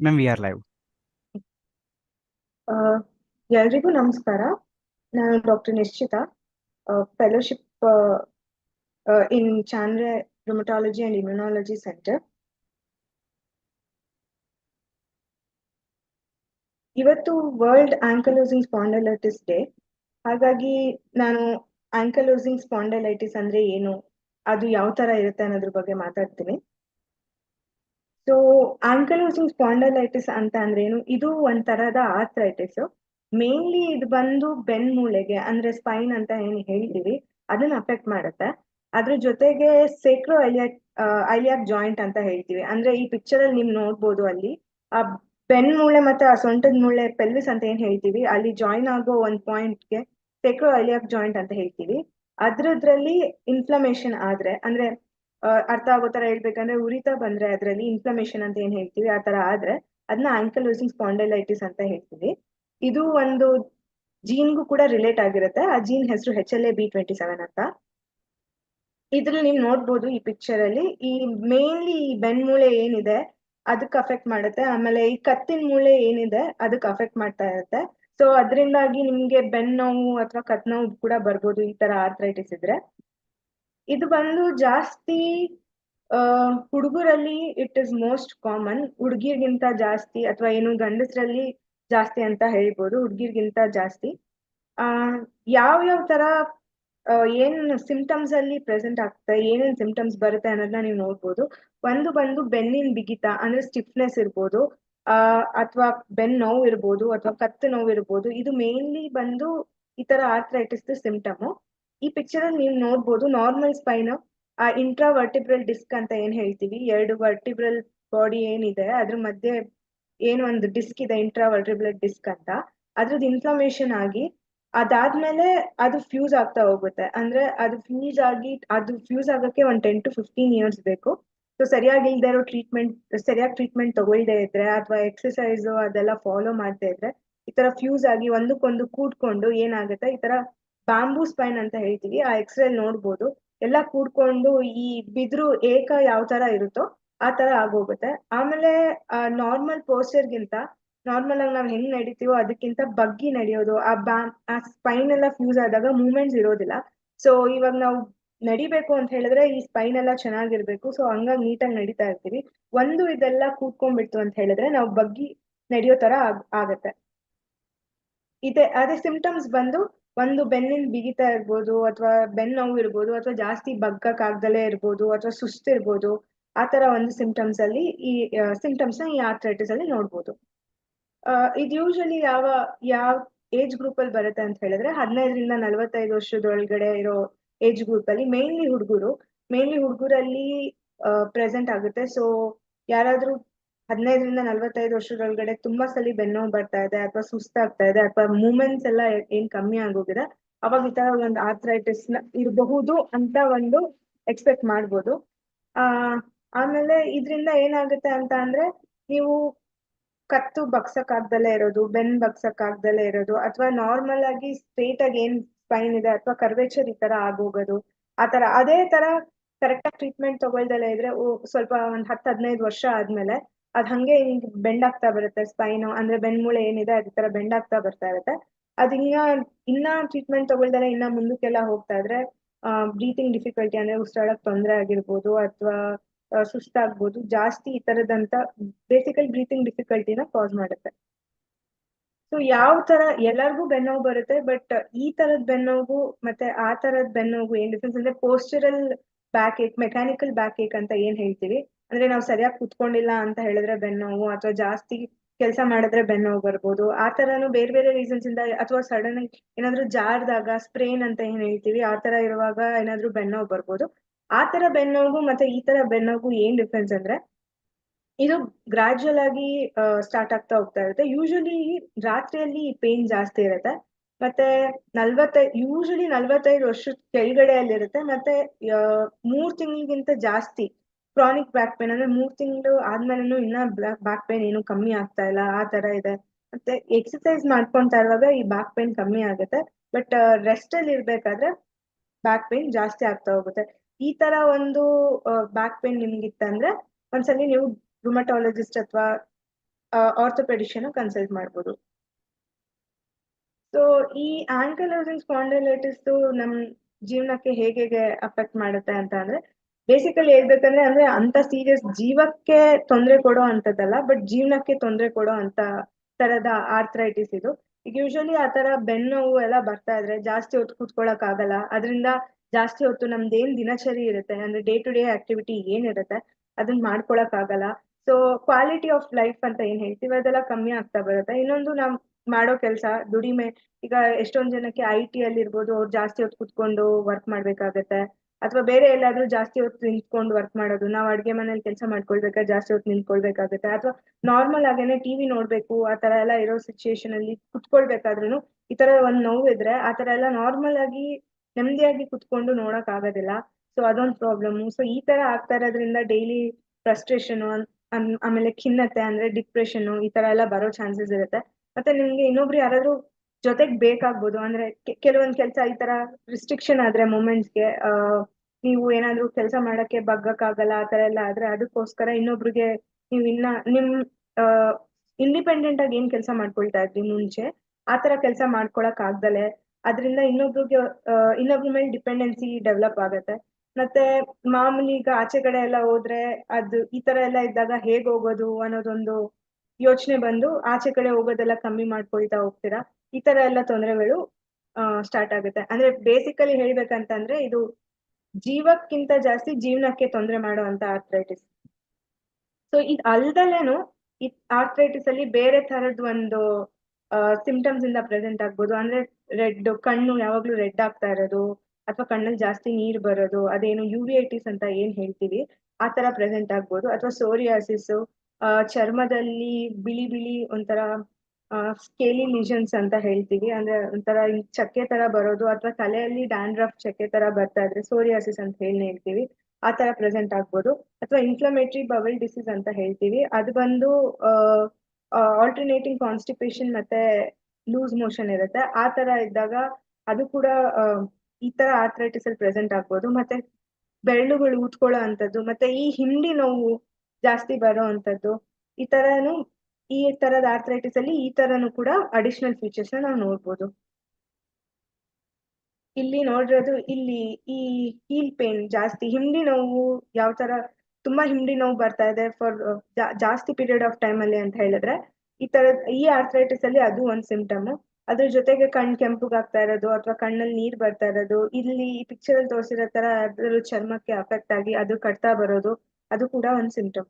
Ma'am we are live ಎಲ್ರಿಗೂ ನಮಸ್ಕಾರ. ನಾನು doctor Nishchita. Fellowship in Chanre rheumatology and immunology centre ಇವತ್ತು world ankylosing spondylitis day ಹಾಗಾಗಿ ನಾನು ಆಂಕಲೋಸಿಂಗ್ ಸ್ಪಾಂಡಲೈಟಿಸ್ ಅಂದ್ರೆ ಏನು, ಅದು ಯಾವ ತರ ಇರುತ್ತೆ ಅನ್ನೋದ್ರ ಬಗ್ಗೆ ಮಾತಾಡ್ತೀನಿ. ಸೊ ಆಂಕಲೋಸಿಂಗ್ ಸ್ಪಾಂಡಲೈಟಿಸ್ ಅಂತ ಏನು? ಇದು ಒಂದ್ ತರದ ಆರ್ಥ್ರೈಟಿಸ್ ಮೇನ್ಲಿ ಇದು ಬಂದು ಬೆನ್ ಮೂಳೆಗೆ, ಅಂದ್ರೆ ಸ್ಪೈನ್ ಅಂತ ಏನು ಹೇಳ್ತೀವಿ, ಅದನ್ನ ಅಫೆಕ್ಟ್ ಮಾಡುತ್ತೆ. ಅದ್ರ ಜೊತೆಗೆ ಸೇಕ್ರೋ ಐಲಿಯಾಕ್ ಐಲಿಯಾಕ್ ಜಾಯಿಂಟ್ ಅಂತ ಹೇಳ್ತೀವಿ. ಅಂದ್ರೆ ಈ ಪಿಕ್ಚರ್ ಅಲ್ಲಿ ನೀವು ನೋಡ್ಬೋದು ಅಲ್ಲಿ. ಆ ಬೆನ್ ಮೂಳೆ ಮತ್ತೆ ಆ ಸೊಂಟದ ಮೂಳೆ ಪೆಲ್ವಿಸ್ ಅಂತ ಏನ್ ಹೇಳ್ತೀವಿ, ಅಲ್ಲಿ ಜಾಯಿನ್ ಆಗೋ ಒಂದ್ ಪಾಯಿಂಟ್ಗೆ ಸೇಕ್ರೋ ಐಲಿಯಾಕ್ ಜಾಯಿಂಟ್ ಅಂತ ಹೇಳ್ತೀವಿ. ಅದ್ರದ್ರಲ್ಲಿ ಇನ್ಫ್ಲಮೇಷನ್ ಆದ್ರೆ, ಅಂದ್ರೆ ಅರ್ಥ ಆಗೋ ತರ ಹೇಳ್ಬೇಕಂದ್ರೆ ಉರಿತಾ ಬಂದ್ರೆ ಅದರಲ್ಲಿ ಇನ್ಫ್ಲಮೇಷನ್ ಅಂತ ಏನ್ ಹೇಳ್ತೀವಿ, ಆ ತರ ಆದ್ರೆ ಅದನ್ನ ಆಂಕಲೋಸಿಂಗ್ ಸ್ಪಾಂಡೈಲೈಟಿಸ್ ಅಂತ ಹೇಳ್ತೀವಿ. ಇದು ಒಂದು ಜೀನ್ಗೂ ಕೂಡ ರಿಲೇಟ್ ಆಗಿರುತ್ತೆ. ಆ ಜೀನ್ ಹೆಸರು H L A B twenty seven ಅಂತ. ಇದ್ರಲ್ಲಿ ನೀವು ನೋಡ್ಬೋದು ಈ ಪಿಕ್ಚರ್ ಅಲ್ಲಿ. ಈ ಮೇನ್ಲಿ ಈ ಬೆನ್ ಮೂಳೆ ಏನಿದೆ ಅದಕ್ಕೆ ಅಫೆಕ್ಟ್ ಮಾಡುತ್ತೆ. ಆಮೇಲೆ ಈ ಕತ್ತಿನ ಮೂಳೆ ಏನಿದೆ ಅದಕ್ಕೆ ಅಫೆಕ್ಟ್ ಮಾಡ್ತಾ ಇರುತ್ತೆ. ಸೊ ಅದರಿಂದಾಗಿ ನಿಮ್ಗೆ ಬೆನ್ ನೋವು ಅಥವಾ ಕತ್ ನೋವು ಕೂಡ ಬರ್ಬೋದು ಈ ತರ ಆರ್ಥ್ರೈಟಿಸ್ ಇದ್ರೆ. ಇದು ಬಂದು ಜಾಸ್ತಿ ಹುಡುಗರಲ್ಲಿ ಇಟ್ ಇಸ್ ಮೋಸ್ಟ್ ಕಾಮನ್ ಹುಡುಗಿರ್ಗಿಂತ ಜಾಸ್ತಿ ಅಥವಾ ಏನು ಗಂಡಸರಲ್ಲಿ ಜಾಸ್ತಿ ಅಂತ ಹೇಳ್ಬೋದು, ಹುಡುಗಿರ್ಗಿಂತ ಜಾಸ್ತಿ. ಆ, ಯಾವ ಯಾವ ತರ ಏನ್ ಸಿಂಪ್ಟಮ್ಸ್ ಅಲ್ಲಿ ಪ್ರೆಸೆಂಟ್ ಆಗ್ತದೆ ಏನೇನ್ ಸಿಂಪ್ಟಮ್ಸ್ ಬರುತ್ತೆ ಅನ್ನೋದನ್ನ ನೀವು ನೋಡ್ಬೋದು. ಒಂದು ಬಂದು ಬೆನ್ನಿನ ಬಿಗಿತ, ಅಂದ್ರೆ ಸ್ಟಿಫ್ನೆಸ್ ಇರ್ಬೋದು, ಆ, ಅಥವಾ ಬೆನ್ ನೋವು ಇರ್ಬೋದು, ಅಥವಾ ಕತ್ತು ನೋವು ಇರ್ಬೋದು. ಇದು ಮೇನ್ಲಿ ಬಂದು ಈ ತರ ಆರ್ಥ್ರೈಟಿಸ್ ಸಿಂಪ್ಟಮ್ ಈ ಪಿಕ್ಚರ್ ಅಲ್ಲಿ ನೀವು ನೋಡ್ಬೋದು ನಾರ್ಮಲ್ ಸ್ಪೈನ್ ಆ ಇಂಟ್ರಾ ವರ್ಟಿಬ್ರಲ್ ಡಿಸ್ಕ್ ಅಂತ ಏನ್ ಹೇಳ್ತೀವಿ? ಎರಡು ವರ್ಟಿಬ್ರಲ್ ಬಾಡಿ ಏನಿದೆ, ಅದ್ರ ಮಧ್ಯೆ ಏನು ಒಂದು ಡಿಸ್ಕ್ ಇದೆ ಇಂಟ್ರಾ ವರ್ಟಿಬ್ರಲ್ ಡಿಸ್ಕ್ ಅಂತ. ಅದ್ರದ್ದು ಇನ್ಫ್ಲಮೇಷನ್ ಆಗಿ ಅದಾದ್ಮೇಲೆ ಅದು ಫ್ಯೂಸ್ ಆಗ್ತಾ ಹೋಗುತ್ತೆ. ಅಂದ್ರೆ ಅದು ಫ್ಯೂಸ್ ಆಗಿ, ಅದು ಫ್ಯೂಸ್ ಆಗಕ್ಕೆ ಒಂದ್ ಟೆನ್ ಟು ಫಿಫ್ಟೀನ್ ಇಯರ್ಸ್ ಬೇಕು. ಸೊ ಸರಿಯಾಗಿ ಇಲ್ದೇ ಇರೋ ಟ್ರೀಟ್ಮೆಂಟ್ ಸರಿಯಾಗಿ ಟ್ರೀಟ್ಮೆಂಟ್ ತಗೊಳ್ದೆ ಇದ್ರೆ ಅಥವಾ ಎಕ್ಸಸೈಸ್ ಅದೆಲ್ಲ ಫಾಲೋ ಮಾಡ್ತಾ ಇದ್ರೆ, ಈ ತರ ಫ್ಯೂಸ್ ಆಗಿ ಒಂದಕ್ಕೊಂದು ಕೂಡ್ಕೊಂಡು ಏನಾಗುತ್ತೆ? ಈ ತರ ಬಾಂಬೂ ಸ್ಪೈನ್ ಅಂತ ಹೇಳ್ತೀವಿ, ಆ ಎಕ್ಸ್ರೇ ನೋಡ್ಬೋದು. ಎಲ್ಲ ಕೂಡ್ಕೊಂಡು ಈ ಬಿದ್ರು ಏಕ ಯಾವ ತರ ಇರುತ್ತೋ ಆ ತರ ಆಗೋಗುತ್ತೆ. ಆಮೇಲೆ ನಾರ್ಮಲ್ ಗಿಂತ ನಾರ್ಮಲ್ ಆಗಿ ನಾವು ಹೆಂಗ್ ನಡೀತೀವೋ ಅದಕ್ಕಿಂತ ಬಗ್ಗಿ ನಡೆಯೋದು, ಆ ಬ್ಯಾ ಆ ಸ್ಪೈನ್ ಎಲ್ಲ ಫ್ಯೂಸ್ ಆದಾಗ ಮೂಮೆಂಟ್ಸ್ ಇರೋದಿಲ್ಲ. ಸೊ ಇವಾಗ ನಾವು ನಡಿಬೇಕು ಅಂತ ಹೇಳಿದ್ರೆ ಈ ಸ್ಪೈನ್ ಎಲ್ಲ ಚೆನ್ನಾಗಿರ್ಬೇಕು. ಸೊ ಹಂಗಾಗಿ ನೀಟಾಗಿ ನಡೀತಾ ಇರ್ತೀವಿ. ಒಂದು ಇದೆಲ್ಲ ಕೂತ್ಕೊಂಡ್ಬಿಡ್ತು ಅಂತ ಹೇಳಿದ್ರೆ ನಾವು ಬಗ್ಗಿ ನಡೆಯೋ ತರ ಆಗ್, ಆಗತ್ತೆ. ಇದೆ, ಅದೇ ಸಿಂಪ್ಟಮ್ಸ್ ಬಂದು ಒಂದು ಬೆನ್ನಿನ ಬಿಗಿತ ಇರ್ಬೋದು, ಅಥವಾ ಬೆನ್ ನೋವು ಇರ್ಬೋದು, ಅಥವಾ ಜಾಸ್ತಿ ಬಗ್ಗಕ್ ಆಗ್ದಲೇ ಇರ್ಬೋದು, ಅಥವಾ ಸುಸ್ತಿರ್ಬೋದು ಆ ತರ ಒಂದು ಸಿಂಪ್ಟಮ್ಸ್ ಅಲ್ಲಿ ಈ ಸಿಂಪ್ಟಮ್ಸ್ನ ಈ ಆರ್ಥ್ರೈಟಿಸ್ ಅಲ್ಲಿ ನೋಡ್ಬೋದು. ಇದು ಯೂಶಲಿ ಯಾವ ಯಾವ ಏಜ್ ಗ್ರೂಪ್ ಅಲ್ಲಿ ಬರುತ್ತೆ ಅಂತ ಹೇಳಿದ್ರೆ ಹದಿನೈದರಿಂದ ನಲವತ್ತೈದು ವರ್ಷದೊಳಗಡೆ ಇರೋ ಏಜ್ ಗ್ರೂಪ್ ಅಲ್ಲಿ ಮೇನ್ಲಿ ಹುಡುಗರು ಮೇನ್ಲಿ ಹುಡುಗರಲ್ಲಿ ಪ್ರೆಸೆಂಟ್ ಆಗುತ್ತೆ. ಸೊ ಯಾರಾದ್ರೂ ಹದಿನೈದರಿಂದ ನಲವತ್ತೈದು ವರ್ಷದೊಳಗಡೆ ತುಂಬಾ ಸಲಿ ಬೆನ್ನೋವು ಬರ್ತಾ ಇದೆ, ಅಥವಾ ಸುಸ್ತಾಗ್ತಾ ಇದೆ, ಅಥವಾ ಮೂಮೆಂಟ್ಸ್ ಎಲ್ಲ ಏನ್ ಕಮ್ಮಿ ಆಗೋಗಿದೆ, ಅವಾಗ ಈ ತರ ಒಂದು ಆರ್ಥ್ರೈಟಿಸ್ನ ಇರಬಹುದು ಅಂತ ಒಂದು ಎಕ್ಸ್ಪೆಕ್ಟ್ ಮಾಡ್ಬೋದು. ಆ, ಆಮೇಲೆ ಇದ್ರಿಂದ ಏನಾಗುತ್ತೆ ಅಂತ ಅಂದ್ರೆ, ನೀವು ಕತ್ತು ಬಗ್ಸಕ್ ಇರೋದು, ಬೆನ್ ಬಗ್ಸಕ್ ಆಗ್ದಲೇ ಇರೋದು, ಅಥವಾ ನಾರ್ಮಲ್ ಆಗಿ ಸ್ಟ್ರೇಟ್ ಆಗಿ ಏನ್ ಸ್ಪೈನ್ ಇದೆ, ಅಥವಾ ಕರ್ವೇಚರ್ ಈ ತರ ಆಗೋಗೋದು, ಆ ತರ ಅದೇ ತರ ಕರೆಕ್ಟ್ ಆಗಿ ಟ್ರೀಟ್ಮೆಂಟ್ ತಗೊಳ್ದಲೇ ಇದ್ರೆ ಸ್ವಲ್ಪ ಒಂದ್ ಹತ್ತು ಹದಿನೈದು ವರ್ಷ ಆದ್ಮೇಲೆ ಅದ್ ಹಂಗೆ ಬೆಂಡ್ ಆಗ್ತಾ ಬರುತ್ತೆ ಸ್ಪೈನ್ ಅಂದ್ರೆ ಬೆನ್ಮೂಳೆ ಏನಿದೆ ಅದೇ ತರ ಬೆಂಡ್ ಆಗ್ತಾ ಬರ್ತಾ ಇರುತ್ತೆ. ಅದ್ ಇನ್ನ ಇನ್ನ ಟ್ರೀಟ್ಮೆಂಟ್ ತಗೊಳ್ದಲ್ಲ ಇನ್ನ ಮುಂದಕ್ಕೆಲ್ಲ ಹೋಗ್ತಾ ಇದ್ರೆ ಬ್ರೀತಿಂಗ್ ಡಿಫಿಕಲ್ಟಿ ಅಂದ್ರೆ ಉಸಿರಾಡಕ್ ತೊಂದರೆ ಆಗಿರ್ಬೋದು ಅಥವಾ ಸುಸ್ತಾಗ್ಬೋದು, ಜಾಸ್ತಿ ಈ ತರದಂತ ಬೇಸಿಕಲ್ ಬ್ರೀತಿಂಗ್ ಡಿಫಿಕಲ್ಟಿನ ಕಾಸ್ ಮಾಡುತ್ತೆ. ಸೊ ಯಾವ ತರ, ಎಲ್ಲರಿಗೂ ಬೆನ್ನೋವು ಬರುತ್ತೆ ಬಟ್ ಈ ತರದ್ ಬೆನ್ನೋವು ಮತ್ತೆ ಆ ತರದ್ ಬೆನ್ನೋವು ಏನ್ ಡಿಫ್ರೆನ್ಸ್ ಅಂದ್ರೆ postural backache mechanical backache ಅಂತ ಏನ್ ಹೇಳ್ತೀವಿ? ಅಂದ್ರೆ ನಾವು ಸರಿಯಾಗಿ ಕುತ್ಕೊಂಡಿಲ್ಲ ಅಂತ ಹೇಳಿದ್ರೆ ಬೆನ್ನೋವು ಅಥವಾ ಜಾಸ್ತಿ ಕೆಲಸ ಮಾಡಿದ್ರೆ ಬೆನ್ನೋವು ಬರ್ಬೋದು. ಆ ತರನು ಬೇರೆ ಬೇರೆ ರೀಸನ್ಸ್ ಇಂದ ಅಥವಾ ಸಡನ್ ಆಗಿ ಏನಾದ್ರೂ ಜಾರ್ದಾಗ ಸ್ಪ್ರೇನ್ ಅಂತ ಏನ್ ಹೇಳ್ತೀವಿ, ಆ ತರ ಇರುವಾಗ ಏನಾದ್ರೂ ಬೆನ್ನೋವು ಬರ್ಬೋದು. ಆ ತರ ಬೆನ್ನೋವು ಮತ್ತೆ ಈ ತರ ಬೆನ್ನೋವು ಏನ್ ಡಿಫ್ರೆನ್ಸ್ ಅಂದ್ರೆ ಇದು ಗ್ರಾಜುವಲ್ ಆಗಿ ಸ್ಟಾರ್ಟ್ ಆಗ್ತಾ ಹೋಗ್ತಾ ಇರುತ್ತೆ. ಯೂಶಲಿ ರಾತ್ರಿಯಲ್ಲಿ ಪೇನ್ ಜಾಸ್ತಿ ಇರುತ್ತೆ. ಮತ್ತೆ ನಲ್ವತ್ತೈ ಯೂಶಲಿ ನಲ್ವತ್ತೈದು ವರ್ಷದ ಕೆಳಗಡೆಯಲ್ಲಿರುತ್ತೆ. ಮತ್ತೆ ಮೂರ್ ತಿಂಗಳಿಗಿಂತ ಜಾಸ್ತಿ ಕ್ರಾನಿಕ್ ಬ್ಯಾಕ್ ಪೇನ್ ಅಂದ್ರೆ ಮೂರ್ ತಿಂಗಳು ಆದ್ಮೇಲೆನೂ ಇನ್ನ ಬ್ಯಾಕ್ ಪೇನ್ ಏನು ಕಮ್ಮಿ ಆಗ್ತಾ ಇಲ್ಲ, ಆ ತರ ಇದೆ. ಮತ್ತೆ ಎಕ್ಸಸೈಸ್ ಮಾಡ್ಕೊಂತಾ ಇರುವಾಗ ಈ ಬ್ಯಾಕ್ ಪೇನ್ ಕಮ್ಮಿ ಆಗುತ್ತೆ. ಬಟ್ ರೆಸ್ಟ್ ಅಲ್ಲಿ ಇರ್ಬೇಕಾದ್ರೆ ಬ್ಯಾಕ್ ಪೇನ್ ಜಾಸ್ತಿ ಆಗ್ತಾ ಹೋಗುತ್ತೆ. ಈ ತರ ಒಂದು ಬ್ಯಾಕ್ ಪೇನ್ ನಿಮ್ಗಿತ್ತಂದ್ರೆ ಒಂದ್ಸಲಿ ನೀವು ರುಮಟಾಲಜಿಸ್ಟ್ ಅಥವಾ ಆರ್ಥೋಪೆಡಿಷಿಯನ್ ಕನ್ಸಲ್ಟ್ ಮಾಡ್ಬೋದು. ಸೊ ಈ ಆಂಕಲೋಸಿಂಗ್ ಸ್ಪಾಂಡಲೈಟಿಸ್ ನಮ್ ಜೀವನಕ್ಕೆ ಹೇಗೆ ಅಫೆಕ್ಟ್ ಮಾಡುತ್ತೆ ಅಂತ ಅಂದ್ರೆ ಬೇಸಿಕಲಿ ಹೇಳ್ಬೇಕಂದ್ರೆ ಅಂದ್ರೆ ಅಂತ ಸೀರಿಯಸ್ ಜೀವಕ್ಕೆ ತೊಂದರೆ ಕೊಡೋ ಅಂತದಲ್ಲ ಬಟ್ ಜೀವನಕ್ಕೆ ತೊಂದರೆ ಕೊಡೋ ಅಂತ ತರದ ಆರ್ಥ್ರೈಟಿಸ್ ಇದು. ಈಗ ಯೂಶಲಿ ಆ ತರ ಬೆನ್ನೋವು ಎಲ್ಲ ಬರ್ತಾ ಇದ್ರೆ ಜಾಸ್ತಿ ಹೊತ್ತು ಕೂತ್ಕೊಳಕ್ ಆಗಲ್ಲ. ಅದರಿಂದ ಜಾಸ್ತಿ ಹೊತ್ತು ಏನ್ ದಿನಚರಿ ಇರುತ್ತೆ, ಅಂದ್ರೆ ಡೇ ಟು ಡೇ ಆಕ್ಟಿವಿಟಿ ಏನಿರುತ್ತೆ ಅದನ್ನ ಮಾಡ್ಕೊಳಕ್ ಆಗಲ್ಲ. ಸೊ ಕ್ವಾಲಿಟಿ ಆಫ್ ಲೈಫ್ ಅಂತ ಏನ್ ಹೇಳ್ತೀವಿ, ಅದೆಲ್ಲ ಕಮ್ಮಿ ಆಗ್ತಾ ಬರುತ್ತೆ. ಇನ್ನೊಂದು ನಮ್ ಮಾಡೋ ಕೆಲಸ, ದುಡಿಮೆ. ಈಗ ಎಷ್ಟೊಂದ್ ಜನಕ್ಕೆ ಐ ಟಿ ಅಲ್ಲಿ ಇರ್ಬೋದು ಅವ್ರು ಜಾಸ್ತಿ ಹೊತ್ತು ಕುತ್ಕೊಂಡು ವರ್ಕ್ ಮಾಡ್ಬೇಕಾಗತ್ತೆ. ಅಥವಾ ಬೇರೆ ಎಲ್ಲಾದ್ರೂ ಜಾಸ್ತಿ ಹೊತ್ತು ನಿಂತ್ಕೊಂಡು ವರ್ಕ್ ಮಾಡೋದು, ನಾವು ಅಡ್ಗೆ ಮನೇಲಿ ಕೆಲಸ ಮಾಡ್ಕೊಳ್ಬೇಕಾ, ಜಾಸ್ತಿ ಹೊತ್ತು ನಿಂತ್ಕೊಳ್ಬೇಕಾಗತ್ತೆ. ಅಥವಾ ನಾರ್ಮಲ್ ಆಗೇನೆ ಟಿವಿ ನೋಡ್ಬೇಕು, ಆ ತರ ಎಲ್ಲ ಇರೋ ಸಿಚುಯೇಷನ್ ಅಲ್ಲಿ ಕುತ್ಕೊಳ್ಬೇಕಾದ್ರೂ ಈ ತರ ಒಂದ್ ನೋವು ಇದ್ರೆ ಆ ತರ ಎಲ್ಲ ನಾರ್ಮಲ್ ಆಗಿ ನೆಮ್ಮದಿಯಾಗಿ ಕುತ್ಕೊಂಡು ನೋಡಕ್ ಆಗೋದಿಲ್ಲ. ಸೊ ಅದೊಂದು ಪ್ರಾಬ್ಲಮ್ ಸೊ ಈ ತರ ಆಗ್ತಾ ಇರೋದ್ರಿಂದ ಡೈಲಿ ಫ್ರಸ್ಟ್ರೇಷನ್ ಆಮೇಲೆ ಖಿನ್ನತೆ ಅಂದ್ರೆ ಡಿಪ್ರೆಷನ್ ಈ ತರ ಎಲ್ಲ ಬರೋ ಚಾನ್ಸಸ್ ಇರುತ್ತೆ. ಮತ್ತೆ ನಿಮ್ಗೆ ಇನ್ನೊಬ್ರು ಯಾರಾದ್ರೂ ಜೊತೆಗ್ ಬೇಕಾಗ್ಬೋದು. ಅಂದ್ರೆ ಕೆಲವೊಂದ್ ಕೆಲಸ ಈ ತರ ರಿಸ್ಟ್ರಿಕ್ಷನ್ ಆದ್ರೆ ಮೂಮೆಂಟ್ಸ್ಗೆ ನೀವು ಏನಾದ್ರೂ ಕೆಲಸ ಮಾಡಕ್ಕೆ ಬಗ್ಗಕ್ಕಾಗಲ್ಲ, ಆ ತರ ಎಲ್ಲ ಆದ್ರೆ ಅದಕ್ಕೋಸ್ಕರ ಇನ್ನೊಬ್ರಿಗೆ ನೀವ್ ಇನ್ನ ನಿಮ್ ಇಂಡಿಪೆಂಡೆಂಟ್ ಆಗಿ ಏನ್ ಕೆಲಸ ಮಾಡ್ಕೊಳ್ತಾ ಇದ್ರಿ ಮುಂಚೆ, ಆ ತರ ಕೆಲಸ ಮಾಡ್ಕೊಳಕ್ ಆಗ್ದಲೆ ಅದ್ರಿಂದ ಇನ್ನೊಬ್ರಿಗೆ ಇನ್ನೊಬ್ರ ಮೇಲೆ ಡಿಪೆಂಡೆನ್ಸಿ ಡೆವಲಪ್ ಆಗತ್ತೆ. ಮತ್ತೆ ಮಾಮೂಲಿ ಈಗ ಆಚೆ ಕಡೆ ಎಲ್ಲ ಹೋದ್ರೆ ಅದು ಈ ತರ ಎಲ್ಲ ಇದ್ದಾಗ ಹೇಗ್ ಹೋಗೋದು ಅನ್ನೋದೊಂದು ಯೋಚನೆ ಬಂದು ಆಚೆ ಕಡೆ ಹೋಗೋದೆಲ್ಲ ಕಮ್ಮಿ ಮಾಡ್ಕೊಳ್ತಾ ಹೋಗ್ತೀರಾ? ಈ ತರ ಎಲ್ಲ ತೊಂದರೆಗಳು ಸ್ಟಾರ್ಟ್ ಆಗುತ್ತೆ. ಅಂದ್ರೆ ಬೇಸಿಕಲಿ ಹೇಳ್ಬೇಕಂತಂದ್ರೆ ಇದು ಜೀವಕ್ಕಿಂತ ಜಾಸ್ತಿ ಜೀವನಕ್ಕೆ ತೊಂದರೆ ಮಾಡುವಂತ ಆರ್ಥರೈಟಿಸ್ ಸೊ ಇದು ಅಲ್ದಲೇನು ಈ ಆರ್ಥರೈಟಿಸ್ ಅಲ್ಲಿ ಬೇರೆ ತರದ್ ಒಂದು ಸಿಂಪ್ಟಮ್ಸ್ ಇಂದ ಪ್ರೆಸೆಂಟ್ ಆಗ್ಬೋದು. ಅಂದ್ರೆ ರೆಡ್ ಕಣ್ಣು ಯಾವಾಗ್ಲೂ ರೆಡ್ ಆಗ್ತಾ ಇರೋದು, ಅಥವಾ ಕಣ್ಣಲ್ಲಿ ಜಾಸ್ತಿ ನೀರ್ ಬರೋದು, ಅದೇನು ಯುವಿಐಟಿಸ್ ಅಂತ ಏನ್ ಹೇಳ್ತೀವಿ, ಆ ತರ ಪ್ರೆಸೆಂಟ್ ಆಗ್ಬೋದು. ಅಥವಾ ಸೋರಿಯಾಸಿಸ್ ಚರ್ಮದಲ್ಲಿ ಬಿಳಿ ಬಿಳಿ ಒಂಥರ ಸ್ಕೇಲಿ ಲಿಷನ್ಸ್ ಅಂತ ಹೇಳ್ತೀವಿ. ಅಂದ್ರೆ ಒಂಥರ ಚಕ್ಕೆ ತರ ಬರೋದು ಅಥವಾ ತಲೆಯಲ್ಲಿ ಡ್ಯಾಂಡ್ರಫ್ ಚಕ್ಕೆ ತರ ಬರ್ತಾ ಇದ್ರೆ ಸೋರಿಯಾಸಿಸ್ ಅಂತ ಹೇಳಿ ಹೇಳ್ತೀವಿ. ಆ ತರ ಪ್ರೆಸೆಂಟ್ ಆಗ್ಬೋದು. ಅಥವಾ ಇನ್ಫ್ಲಮೇಟರಿ ಬವಲ್ ಡಿಸೀಸ್ ಅಂತ ಹೇಳ್ತೀವಿ. ಅದು ಬಂದು ಆಲ್ಟರ್ನೇಟಿಂಗ್ ಕಾನ್ಸ್ಟಿಪೇಷನ್ ಮತ್ತೆ ಲೂಸ್ ಮೋಷನ್ ಇರುತ್ತೆ. ಆ ತರ ಇದ್ದಾಗ ಅದು ಕೂಡ ಈ ತರ ಆರ್ಥರೈಟಿಸ್ ಅಲ್ಲಿ ಪ್ರೆಸೆಂಟ್ ಆಗ್ಬೋದು. ಮತ್ತೆ ಬೆರಳುಗಳು ಊದ್ಕೊಳ್ಳೋ ಅಂತದ್ದು ಮತ್ತೆ ಈ ಹಿಂಡಿ ನೋವು ಜಾಸ್ತಿ ಬರೋ ಅಂತದ್ದು ಈ ತರನು ಈ ತರದ ಆರ್ಥರೈಟಿಸ್ ಅಲ್ಲಿ ಈ ತರನು ಕೂಡ ಅಡಿಷನಲ್ ಫೀಚರ್ಸ್ ನಾವು ನೋಡ್ಬೋದು. ಇಲ್ಲಿ ನೋಡಿರೋದು, ಇಲ್ಲಿ ಈ ಹೀಲ್ ಪೇನ್ ಜಾಸ್ತಿ, ಹಿಂಡಿ ನೋವು ಯಾವ ತರ, ತುಂಬಾ ಹಿಂಡಿ ನೋವು ಬರ್ತಾ ಇದೆ ಫಾರ್ ಜಾಸ್ತಿ ಪೀರಿಯಡ್ ಆಫ್ ಟೈಮ್ ಅಲ್ಲಿ ಅಂತ ಹೇಳಿದ್ರೆ, ಈ ತರ ಈ ಆರ್ಥರೈಟಿಸ್ ಅಲ್ಲಿ ಅದು ಒಂದ್ ಸಿಂಪ್ಟಮ್ ಅದ್ರ ಜೊತೆಗೆ ಕಣ್ ಕೆಂಪುಗಾಗ್ತಾ ಇರೋದು ಅಥವಾ ಕಣ್ಣಲ್ಲಿ ನೀರ್ ಬರ್ತಾ ಇರೋದು, ಇಲ್ಲಿ ಈ ಪಿಕ್ಚರ್ ಅಲ್ಲಿ ತೋರಿಸಿರೋ ತರ ಅದ್ರ ಚರ್ಮಕ್ಕೆ ಅಫೆಕ್ಟ್ ಆಗಿ ಅದು ಕಟ್ತಾ ಬರೋದು, ಅದು ಕೂಡ ಒಂದ್ ಸಿಂಪ್ಟಮ್